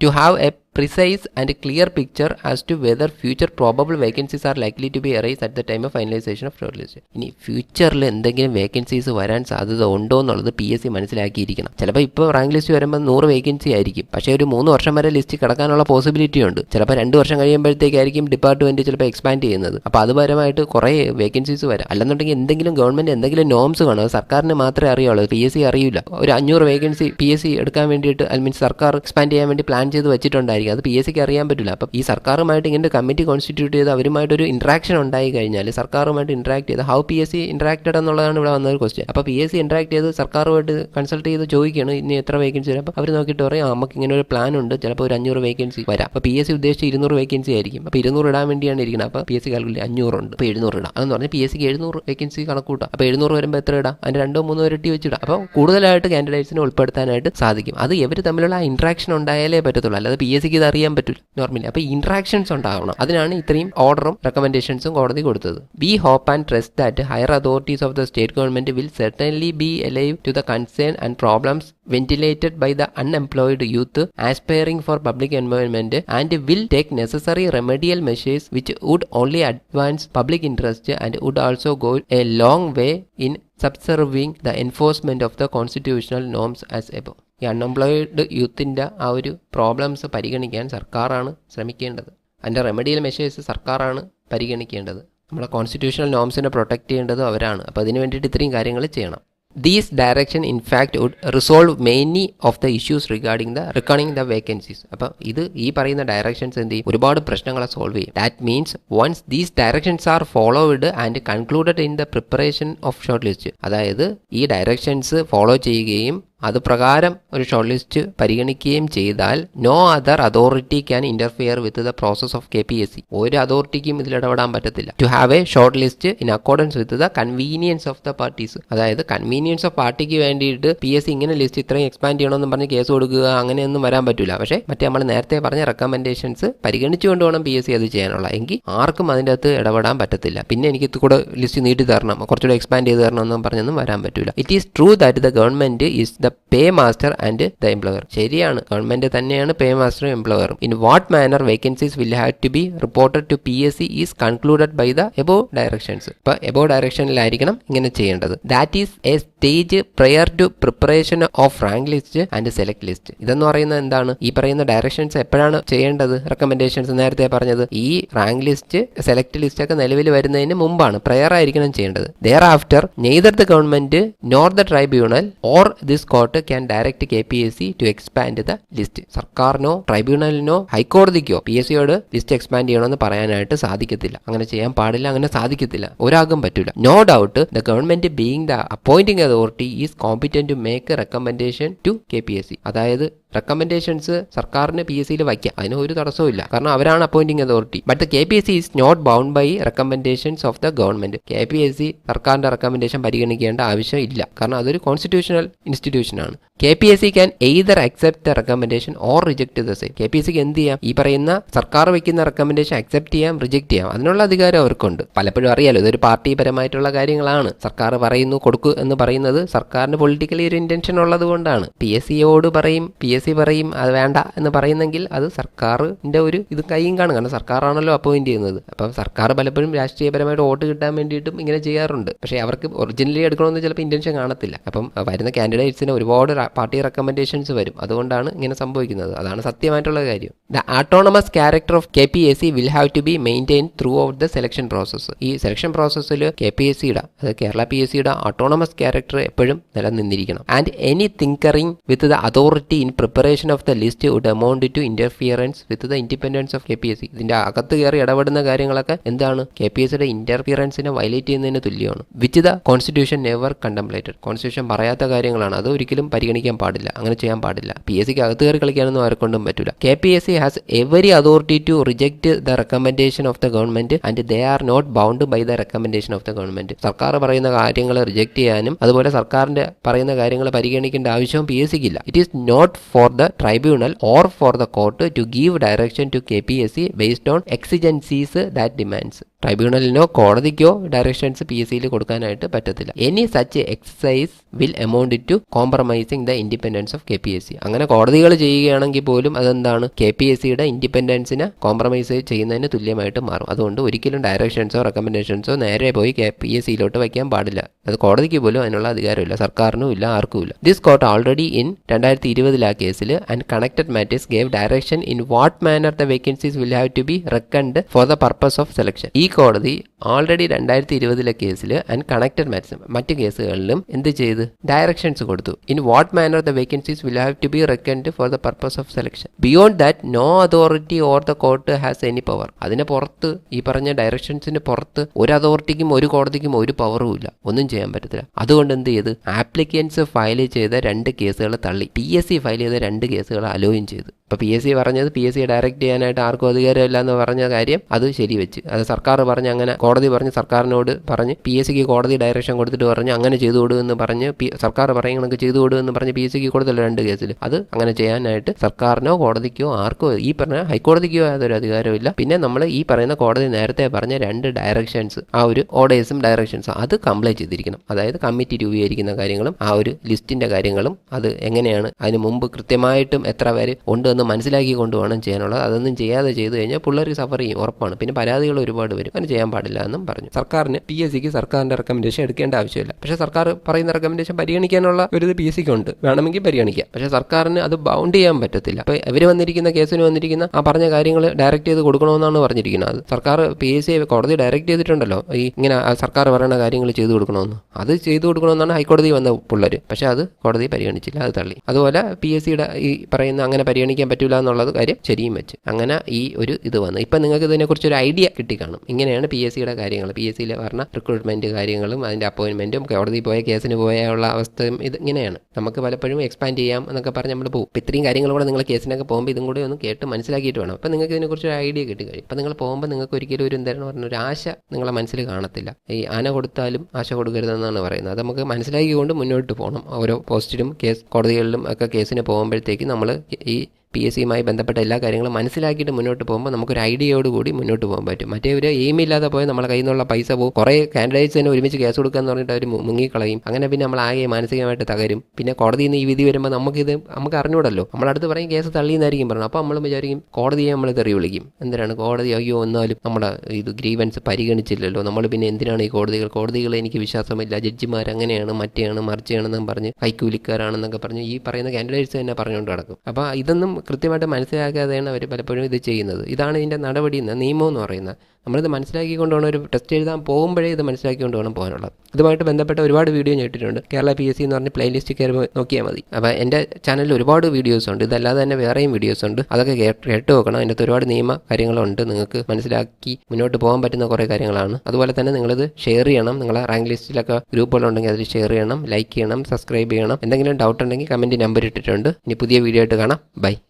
to have a precise and clear picture as to whether future probable vacancies are likely to be arise at the time of finalization of list ഇനി ഫ്യൂച്ചറിൽ എന്തെങ്കിലും വേക്കൻസീസ് വരാൻ സാധ്യത ഉണ്ടോ എന്നുള്ളത് പി എസ് സി മനസ്സിലാക്കിയിരിക്കണം. ചിലപ്പോൾ ഇപ്പോൾ റാങ്ക് ലിസ്റ്റ് വരുമ്പോൾ നൂറ് വേക്കൻസി ആയിരിക്കും. പക്ഷേ ഒരു മൂന്ന് വർഷം വരെ ലിസ്റ്റ് കിടക്കാനുള്ള പോസിബിലിറ്റി ഉണ്ട്. ചിലപ്പോൾ രണ്ട് വർഷം കഴിയുമ്പോഴത്തേക്കായിരിക്കും ഡിപ്പാർട്ട്മെന്റ് ചിലപ്പോൾ എക്സ്പാൻഡ് ചെയ്യുന്നത്. അപ്പോൾ അത് പരമായിട്ട് കുറേ വേക്കൻസീസ് വരാം. അല്ലെന്നുണ്ടെങ്കിൽ എന്തെങ്കിലും ഗവൺമെന്റ് എന്തെങ്കിലും നോംസ് കാണും. സർക്കാരിന് മാത്രമേ അറിയുള്ളൂ. പി എസ് സി അറിയില്ല. ഒരു അഞ്ഞൂറ് വേക്കൻസി പി എസ് സി എടുക്കാൻ വേണ്ടിയിട്ട് ഐ മീൻസ് സർക്കാർ എക്സ്പാൻഡ് ചെയ്യാൻ വേണ്ടി പ്ലാൻ ചെയ്ത് വെച്ചിട്ടുണ്ടായിരിക്കും. അത് പി എസ് സിക്ക് അറിയാൻ പറ്റില്ല. അപ്പം ഈ സർക്കാരുമായിട്ട് ഇങ്ങനെ കമ്മിറ്റി കോൺസ്റ്റിറ്റ്യൂട്ട് ചെയ്ത് അവരുമായിട്ടൊരു ഇൻട്രാക്ഷൻ ഉണ്ടായി കഴിഞ്ഞാൽ സർക്കാരുമായിട്ട് ഇൻട്രാക്ട് ചെയ്ത് how P S C interacted എന്നുള്ളതാണ് ഇവിടെ വന്ന ഒരു ക്വസ്റ്റ്യൻ അപ്പോൾ പി എസ് സി ഇൻട്രാക്ട് ചെയ്ത് സർക്കാരുമായിട്ട് കൺസൾട്ട് ചെയ്ത് ചോദിക്കുകയാണ് ഇനി എത്ര വേക്കൻസി വരും. അപ്പോൾ അവർ നോക്കിയിട്ട് പറയും "ആ, നമുക്ക് ഇങ്ങനെ ഒരു പ്ലാൻ ഉണ്ട്. ചിലപ്പോൾ ഒരു അഞ്ഞൂറ് വേക്കൻസി വരാം. അപ്പോൾ പി എസ് സി ഉദ്ദേശിച്ച് ഇരുന്നൂറ് വേക്കൻസി ആയിരിക്കും. അപ്പോൾ ഇരുന്നൂറ് ഇടാൻ വേണ്ടിയാണ് ഇരിക്കുന്നത്. അപ്പോൾ പി എസ് സി കാൽക്കുലേറ്റ് അഞ്ഞൂറുണ്ട്. അപ്പോൾ എഴുന്നൂറ് ഇടാം. അതെന്ന് പറഞ്ഞാൽ പി എസ് സിക്ക് എഴുന്നൂറ് വേക്കൻസി കണക്കൂട്ടാം. അപ്പോൾ എഴുന്നൂറ് വരുമ്പോൾ എത്ര ഇടാം? അതിന് രണ്ടോ മൂന്നോ ഇരട്ടി വെച്ചിടാം. അപ്പോൾ കൂടുതലായിട്ട് കാൻഡിഡേറ്റ്സിനെ ഉൾപ്പെടുത്താനായിട്ട് സാധിക്കും. അത് ഇവർ തമ്മിലുള്ള ഇൻട്രാക്ഷൻ ഉണ്ടായാലേ പറ്റത്തുള്ളൂ. അല്ലാതെ പി എസ് സിക്ക് ഇത് അറിയാൻ പറ്റില്ല നോർമലി അപ്പോൾ ഇൻട്രാക്ഷൻസ് ഉണ്ടാവണം അതിനാണ് ഇത്രയും ഓർഡറും റെക്കമെൻഡേഷൻസും കോടതി കൊടുത്തത് be hope and trust that higher authorities of the state government will certainly be alive to the concern and problems ventilated by the unemployed youth aspiring for public employment and will take necessary remedial measures which would only advance public interest and would also go a long way in subserving the enforcement of the constitutional norms as above. ഈ unemployed യൂത്തിന്റെ ആ ഒരു problems പരിഗണിക്കാൻ സർക്കാരാണ് ശ്രമിക്കേണ്ടത്. അതിന്റെ remedial measures സർക്കാരാണ് പരിഗണിക്കേണ്ടത്. നമ്മളെ കോൺസ്റ്റിറ്റ്യൂഷണൽ നോംസിനെ പ്രൊട്ടക്ട് ചെയ്യേണ്ടത് അവരാണ്. അപ്പോൾ അതിന് വേണ്ടിയിട്ട് ഇത്രയും കാര്യങ്ങൾ ചെയ്യണം. These direction in fact would resolve many of the issues regarding the reckoning the vacancies അപ്പോൾ ഇത് ഈ പറയുന്ന ഡയറക്ഷൻസ് എന്ത് ചെയ്യും? ഒരുപാട് പ്രശ്നങ്ങളെ സോൾവ് ചെയ്യും. That means once these directions are followed and concluded in the preparation of short list അതായത് ഈ ഡയറക്ഷൻസ് ഫോളോ ചെയ്യുകയും അത് പ്രകാരം ഒരു ഷോർട്ട് ലിസ്റ്റ് പരിഗണിക്കുകയും ചെയ്താൽ no other authority can interfere with the process of K P S C ഒരു അതോറിറ്റിക്കും ഇതിൽ ഇടപെടാൻ പറ്റത്തില്ല. To have a short list in accordance with the convenience of the parties അതായത് കൺവീനിയൻസ് ഓഫ് പാർട്ടിക്ക് വേണ്ടിയിട്ട് പി എസ് സി ഇങ്ങനെ list ഇത്രയും എക്സ്പാൻഡ് ചെയ്യണമെന്ന് പറഞ്ഞ് കേസ് കൊടുക്കുക അങ്ങനെയൊന്നും വരാൻ പറ്റില്ല പക്ഷേ മറ്റേ നമ്മൾ നേരത്തെ പറഞ്ഞ റെക്കമെൻഡേഷൻസ് പരിഗണിച്ചുകൊണ്ട് വേണം പി എസ് സി അത് ചെയ്യാനുള്ള. എങ്കിൽ ആർക്കും അതിന്റെ അകത്ത് ഇടപെടാൻ പറ്റത്തില്ല. പിന്നെ എനിക്ക് കൂടെ ലിസ്റ്റ് നീട്ടി തരണം കുറച്ചുകൂടെ എക്സ്പാൻഡ് ചെയ്ത് തരണം എന്നും പറഞ്ഞൊന്നും വരാൻ പറ്റില്ല it is true that the government is the paymaster and the employer ശരിയാണ്. ഗവൺമെന്റ് തന്നെയാണ് പേ മാസ്റ്ററും എംപ്ലോയറും in what manner vacancies will have to be reported to P S C is concluded by the above directions ഇപ്പൊ above ഡയറക്ഷനിലായിരിക്കണം ഇങ്ങനെ ചെയ്യേണ്ടത്. That is a stage prior to preparation of rank list and select list ഇതെന്ന് പറയുന്നത് എന്താണ്? ഈ പറയുന്ന directions എപ്പോഴാണ് ചെയ്യേണ്ടത്? റെക്കമെൻഡേഷൻസ് നേരത്തെ പറഞ്ഞത്. ഈ റാങ്ക് ലിസ്റ്റ് സെലക്ട് ലിസ്റ്റ് ഒക്കെ നിലവിൽ വരുന്നതിന് മുമ്പാണ് പ്രയർ ആയിരിക്കണം ചെയ്യേണ്ടത്. Thereafter neither the government nor the tribunal or this court can direct K P S C to expand the list സർക്കാരിനോ ട്രൈബ്യൂണലിനോ ഹൈക്കോടതിക്കോ പി എസ് സിയോട് ലിസ്റ്റ് എക്സ്പാൻഡ് ചെയ്യണമെന്ന് പറയാനായിട്ട് സാധിക്കത്തില്ല. അങ്ങനെ ചെയ്യാൻ പാടില്ല അങ്ങനെ സാധിക്കത്തില്ല. ഒരാൾക്കും പറ്റില്ല no doubt the government being the appointing authority is competent to make recommendation to K P S C. അതായത് റെക്കമെൻഡേഷൻസ് സർക്കാരിന് പി എസ് സിയിൽ വയ്ക്കാം. അതിന് ഒരു തടസ്സവും ഇല്ല. കാരണം അവരാണ് appointing authority but the K P S C is not bound by recommendations of the government K P S C സർക്കാരിന്റെ റെക്കമെൻഡേഷൻ പരിഗണിക്കേണ്ട ആവശ്യം ഇല്ല. കാരണം അതൊരു കോൺസ്റ്റിറ്റ്യൂഷണൽ ഇൻസ്റ്റിറ്റ്യൂഷൻ ആണ്. K P S C can either accept the recommendation or reject the same K P S സിക്ക് എന്ത് ചെയ്യാം? ഈ പറയുന്ന സർക്കാർ വയ്ക്കുന്ന റെക്കമെൻഡേഷൻ അക്സെപ്റ്റ് ചെയ്യാം റിജക്ട് ചെയ്യാം. അതിനുള്ള അധികാരം അവർക്കുണ്ട്. പലപ്പോഴും അറിയാലോ ഇതൊരു പാർട്ടിപരമായിട്ടുള്ള കാര്യങ്ങളാണ്. സർക്കാർ പറയുന്നു കൊടുക്കൂ എന്ന് പറയുന്നത് സർക്കാരിന് പൊളിറ്റിക്കലി ഒരു ഇന്റൻഷൻ ഉള്ളത് കൊണ്ടാണ് പി എസ് സിയോട് പറയും പി എസ് സി പറയും അത് വേണ്ട എന്ന് പറയുന്നെങ്കിൽ അത് സർക്കാരിന്റെ ഒരു ഇത് കൈയും കാണും. കാരണം സർക്കാരാണല്ലോ അപ്പോയിന്റ് ചെയ്യുന്നത്. അപ്പം സർക്കാർ പലപ്പോഴും രാഷ്ട്രീയപരമായിട്ട് വോട്ട് കിട്ടാൻ വേണ്ടിയിട്ടും ഇങ്ങനെ ചെയ്യാറുണ്ട്. പക്ഷേ അവർക്ക് ഒറിജിനലി എടുക്കണമെന്ന് ചിലപ്പോൾ ഇന്റൻഷൻ കാണത്തില്ല. അപ്പം വരുന്ന കാൻഡിഡേറ്റ്സിന് ഒരുപാട് പാർട്ടി റെക്കമെൻഡേഷൻസ് വരും. അതുകൊണ്ടാണ് ഇങ്ങനെ സംഭവിക്കുന്നത്. അതാണ് സത്യമായിട്ടുള്ള കാര്യം. The autonomous character of K P S C will have to be maintain throughout the selection process ഈ സെലക്ഷൻ പ്രോസസ്സിൽ കെ പി എസ് സിയുടെ അത് കേരള പി എസ് സിയുടെ ആട്ടോണമസ് ക്യാരക്ടർ എപ്പോഴും നിലനിന്നിരിക്കണം. And any tinkering with the authority in preparation of the list would amount to interference with the independence of K P S C ഇതിന്റെ അകത്ത് കയറി ഇടപെടുന്ന കാര്യങ്ങളൊക്കെ എന്താണ്? കെ പി എസ് സിയുടെ ഇന്റർഫിയറൻസിനെ വയലേറ്റ് ചെയ്യുന്നതിന് തുല്യമാണ്. Which the constitution never contemplated constitution പറയാത്ത കാര്യങ്ങളാണ്. അത് ഒരിക്കലും പരിഗണിക്കാൻ പാടില്ല. അങ്ങനെ ചെയ്യാൻ പാടില്ല. പി എസ് സിക്ക് അകത്ത് കയറി കളിക്കാനൊന്നും ആർക്കൊണ്ടും പറ്റില്ല K P S C has every authority to reject the recommendation of the government and they are not bound by the recommendation of the government സർക്കാർ പറയുന്ന കാര്യങ്ങൾ റിജക്ട് ചെയ്യാനും അതുപോലെ സർക്കാരിന്റെ പറയുന്ന കാര്യങ്ങൾ പരിഗണിക്കേണ്ട ആവശ്യവും പി എസ് സിക്ക് ഇല്ല. It is not for for the tribunal or for the court to give direction to KPSC based on exigencies that demands. ട്രൈബ്യൂണലിനോ കോടതിക്കോ ഡയറക്ഷൻസ് പി എസ് സിയിൽ കൊടുക്കാനായിട്ട് പറ്റത്തില്ല. Any such exercise will amount to compromising the independence of K P S C അങ്ങനെ കോടതികൾ ചെയ്യുകയാണെങ്കിൽ പോലും അതെന്താണ്? കെ പി എസ് സിയുടെ ഇൻഡിപെൻഡൻസിനെ കോംപ്രമൈസ് ചെയ്യുന്നതിന് തുല്യമായിട്ട് മാറും. അതുകൊണ്ട് ഒരിക്കലും ഡയറക്ഷൻസോ റെക്കമെൻഡേഷൻസോ നേരെ പോയി കെ പി എസ് സിയിലോട്ട് വയ്ക്കാൻ പാടില്ല. അത് കോടതിക്ക് പോലും അതിനുള്ള അധികാരമില്ല. സർക്കാരിനും ഇല്ല ആർക്കും ഇല്ല. ദിസ് കോട്ട് ഓൾറെഡി ഇൻ രണ്ടായിരത്തി ഇരുപതിൽ ആ കേസിൽ and connected matters gave direction in what manner the vacancies will have to be reckoned for the purpose of selection ഈ കോടതി ഓൾറെഡി രണ്ടായിരത്തി ഇരുപതിലെ കേസിൽ ആൻഡ് കണക്റ്റഡ് മാറ്റ്സ് മറ്റ് കേസുകളിലും എന്ത് ചെയ്ത്? ഡയറക്ഷൻസ് കൊടുത്തു. In what manner the vacancies will have to be reckoned for the purpose of selection beyond that no authority or the court has any power അതിന് പുറത്ത് ഈ പറഞ്ഞ ഡയറക്ഷൻസിന് പുറത്ത് ഒരു അതോറിറ്റിക്കും ഒരു കോടതിക്കും ഒരു പവറും ഇല്ല. ഒന്നും ചെയ്യാൻ പറ്റത്തില്ല. അതുകൊണ്ട് എന്ത് ചെയ്ത്? ആപ്ലിക്കൻസ് ഫയൽ ചെയ്ത രണ്ട് കേസുകൾ തള്ളി. പി എസ് സി ഫയൽ ചെയ്ത രണ്ട് കേസുകൾ അലോയും ചെയ്തു. ഇപ്പോൾ പി എസ് സി പറഞ്ഞത് പി എസ് സി ഡയറക്റ്റ് ചെയ്യാനായിട്ട് ആർക്കും അധികാരമില്ല എന്ന് പറഞ്ഞ കാര്യം അത് ശരിവെച്ച്. അത് സർക്കാർ പറഞ്ഞ് അങ്ങനെ കോടതി പറഞ്ഞ് സർക്കാരിനോട് പറഞ്ഞ് പി എസ് സിക്ക് കോടതി ഡയറക്ഷൻ കൊടുത്തിട്ട് പറഞ്ഞ് അങ്ങനെ ചെയ്തു കൊടുക്കുമെന്ന് പറഞ്ഞ് സർക്കാർ കണക്ക് ചെയ്തു കൊടുക്കുമെന്ന് പറഞ്ഞ് പി എസ് സിക്ക് കൊടുത്തല്ലോ രണ്ട് കേസിൽ. അത് അങ്ങനെ ചെയ്യാനായിട്ട് സർക്കാരിനോ കോടതിക്കോ ആർക്കോ ഈ പറഞ്ഞ ഹൈക്കോടതിക്കോ യാതൊരു അധികാരമില്ല പിന്നെ നമ്മൾ ഈ പറയുന്ന കോടതി നേരത്തെ പറഞ്ഞ രണ്ട് ഡയറക്ഷൻസ് ആ ഒരു ഓർഡേഴ്സും ഡയറക്ഷൻസും അത് കംപ്ലൈന്റ് ചെയ്തിരിക്കണം. അതായത് കമ്മിറ്റി രൂപീകരിക്കുന്ന കാര്യങ്ങളും ആ ഒരു ലിസ്റ്റിന്റെ കാര്യങ്ങളും അത് എങ്ങനെയാണ് അതിന് മുമ്പ് കൃത്യമായിട്ടും എത്ര പേര് ഉണ്ടെന്ന് മനസ്സിലാക്കി കൊണ്ട് വേണം ചെയ്യാനുള്ളത്. അതൊന്നും ചെയ്യാതെ ചെയ്തു കഴിഞ്ഞാൽ പിള്ളേർക്ക് സഫർ ചെയ്യും ഉറപ്പാണ്. പിന്നെ പരാതികൾ ഒരുപാട് വരും. അങ്ങനെ ചെയ്യാൻ പാടില്ല എന്നും പറഞ്ഞു. സർക്കാരിന് പി എസ് സിക്ക് സർക്കാരിന്റെ റെക്കമെൻഡേഷൻ എടുക്കേണ്ട ആവശ്യമില്ല. പക്ഷേ സർക്കാർ പറയുന്ന റെക്കമെൻഡേഷൻ പരിഗണിക്കാനുള്ള ഒരു പി എസ് സിക്ക് ഉണ്ട്. വേണമെങ്കിൽ പരിഗണിക്കാം. പക്ഷേ സർക്കാരിന് അത് ബൗണ്ട് ചെയ്യാൻ പറ്റത്തില്ല. അപ്പോൾ ഇവർ വന്നിരിക്കുന്ന കേസിന് വന്നിരിക്കുന്ന ആ പറഞ്ഞ കാര്യങ്ങൾ ഡയറക്റ്റ് ചെയ്ത് കൊടുക്കണമെന്നാണ് പറഞ്ഞിരിക്കുന്നത്. അത് സർക്കാർ പി എസ് സി കോടതി ഡയറക്റ്റ് ചെയ്തിട്ടുണ്ടല്ലോ. ഈ ഇങ്ങനെ സർക്കാർ പറയുന്ന കാര്യങ്ങൾ ചെയ്തു കൊടുക്കണമെന്ന്. അത് ചെയ്തു കൊടുക്കണമെന്നാണ് ഹൈക്കോടതി വന്ന പിള്ളേർ പക്ഷേ അത് കോടതി പരിഗണിച്ചില്ല. അത് തള്ളി. അതുപോലെ പി എസ് സിയുടെ ഈ പറയുന്ന അങ്ങനെ പരിഗണിക്കാൻ പറ്റില്ല എന്നുള്ളത് കാര്യം ശരിയും വെച്ച്. അങ്ങനെ ഈ ഒരു ഇത് വന്നു. ഇപ്പം നിങ്ങൾക്ക് ഇതിനെക്കുറിച്ച് ഒരു ഐഡിയ കിട്ടിക്കാണും. ഇങ്ങനെയാണ് പി എസ് സിയുടെ കാര്യങ്ങൾ. പി എസ് സിയിലെ പറഞ്ഞ റിക്രൂട്ട്മെന്റ് കാര്യങ്ങളും അതിന്റെ അപ്പോയിൻമെന്റും കോടതി പോയ കേസിന് പോയുള്ള അവസ്ഥയും ഇത് ഇങ്ങനെയാണ്. നമുക്ക് പലപ്പോഴും എക്സ്പാൻഡ് ചെയ്യാം എന്നൊക്കെ പറഞ്ഞ് നമ്മൾ പോകും ഇത്രയും കാര്യങ്ങൾ കൂടെ നിങ്ങൾ കേസിനൊക്കെ പോകുമ്പോൾ ഇതും കൂടി ഒന്ന് കേട്ട് മനസ്സിലാക്കിയിട്ട് വേണം. അപ്പോൾ നിങ്ങൾക്ക് ഇതിനെക്കുറിച്ച് ഒരു ഐഡിയ കിട്ടി കഴിയും അപ്പം നിങ്ങൾ പോകുമ്പോൾ നിങ്ങൾക്ക് ഒരിക്കലും ഒരു എന്താണെന്ന് പറഞ്ഞ ഒരു ആശ നിങ്ങളെ മനസ്സിൽ കാണത്തില്ല. ഈ ആന കൊടുത്താലും ആശ കൊടുക്കരുതെന്നാണ് പറയുന്നത്. അത് നമുക്ക് മനസ്സിലാക്കിക്കൊണ്ട് മുന്നോട്ട് പോകണം. ഓരോ പോസ്റ്റിലും കേസ് കോടതികളിലും ഒക്കെ കേസിന് പോകുമ്പോഴത്തേക്ക് നമ്മൾ ഈ പി എസ് സിയുമായി ബന്ധപ്പെട്ട എല്ലാ കാര്യങ്ങളും മനസ്സിലാക്കിയിട്ട് മുന്നോട്ട് പോകുമ്പോൾ നമുക്കൊരു ഐഡിയയോട് കൂടി മുന്നോട്ട് പോകാൻ പറ്റും. മറ്റേ ഒരു എയിം ഇല്ലാതെ പോയാൽ നമ്മളെ കയ്യിൽ നിന്നുള്ള പൈസ പോകും. കുറേ കാൻഡിഡേറ്റ്സ് തന്നെ ഒരുമിച്ച് കേസ് കൊടുക്കാന്ന് പറഞ്ഞിട്ട് അവർ മുങ്ങിക്കളയും. അങ്ങനെ പിന്നെ നമ്മൾ ആകെ മാനസികമായിട്ട് തകരും. പിന്നെ കോടതിയിൽ നിന്ന് ഈ വിധി വരുമ്പോൾ നമുക്കിത് നമുക്ക് അറിഞ്ഞൂടല്ലോ. നമ്മളടുത്ത് പറയും കേസ് തള്ളിയെന്നായിരിക്കും പറഞ്ഞു. അപ്പോൾ നമ്മൾ വിചാരിക്കും കോടതിയെ നമ്മൾ തെറി വിളിക്കും. എന്തിനാണ്? കോടതി അയ്യോ എന്നാലും നമ്മുടെ ഇത് ഗ്രീവൻസ് പരിഗണിച്ചില്ലല്ലോ. നമ്മൾ പിന്നെ എന്തിനാണ് ഈ കോടതികൾ? കോടതികൾ എനിക്ക് വിശ്വാസമില്ല. ജഡ്ജിമാർ അങ്ങനെയാണ് മറ്റേയാണ് മറിച്ചാണെന്നും പറഞ്ഞ് കൈക്കൂലിക്കാരാണെന്നൊക്കെ പറഞ്ഞ് ഈ പറയുന്ന കാൻഡിഡേറ്റ്സ് തന്നെ പറഞ്ഞുകൊണ്ട് നടക്കും. അപ്പോൾ ഇതൊന്നും കൃത്യമായിട്ട് മനസ്സിലാക്കാതെയാണ് അവർ പലപ്പോഴും ഇത് ചെയ്യുന്നത്. ഇതാണ് ഇതിന്റെ നടപടി എന്ന് നിയമം എന്ന് പറയുന്നത്. നമ്മളിത് മനസ്സിലാക്കിക്കൊണ്ട് വേണം ഒരു ടെസ്റ്റ് എഴുതാൻ പോകുമ്പോഴേ ഇത് മനസ്സിലാക്കിക്കൊണ്ട് വേണം പോകാനുള്ളത്. ഇതുമായിട്ട് ബന്ധപ്പെട്ട ഒരുപാട് വീഡിയോ ഞാൻ ഇട്ടിട്ടുണ്ട്. കേരള പി എസ് സി എന്ന് പറഞ്ഞ് പ്ലേലിസ്റ്റ് കയറി നോക്കിയാൽ മതി. അപ്പോൾ എന്റെ ചാനലിൽ ഒരുപാട് വീഡിയോസ് ഉണ്ട്. ഇതല്ലാതെ തന്നെ വേറെയും വീഡിയോസ് ഉണ്ട്. അതൊക്കെ കേട്ട് നോക്കണം. അതിനകത്ത് ഒരുപാട് നിയമ കാര്യങ്ങളുണ്ട്. നിങ്ങൾക്ക് മനസ്സിലാക്കി മുന്നോട്ട് പോകാൻ പറ്റുന്ന കുറേ കാര്യങ്ങളാണ്. അതുപോലെ തന്നെ നിങ്ങളിത് ഷെയർ ചെയ്യണം. നിങ്ങളെ റാങ്ക് ലിസ്റ്റിലൊക്കെ ഗ്രൂപ്പുകളുണ്ടെങ്കിൽ അതിൽ ഷെയർ ചെയ്യണം. ലൈക്ക് ചെയ്യണം. സബ്സ്ക്രൈബ് ചെയ്യണം. എന്തെങ്കിലും ഡൗട്ട് ഉണ്ടെങ്കിൽ കമന്റ് നമ്പർ ഇട്ടിട്ടുണ്ട്. ഇനി പുതിയ വീഡിയോ ആയിട്ട് കാണാം. ബൈ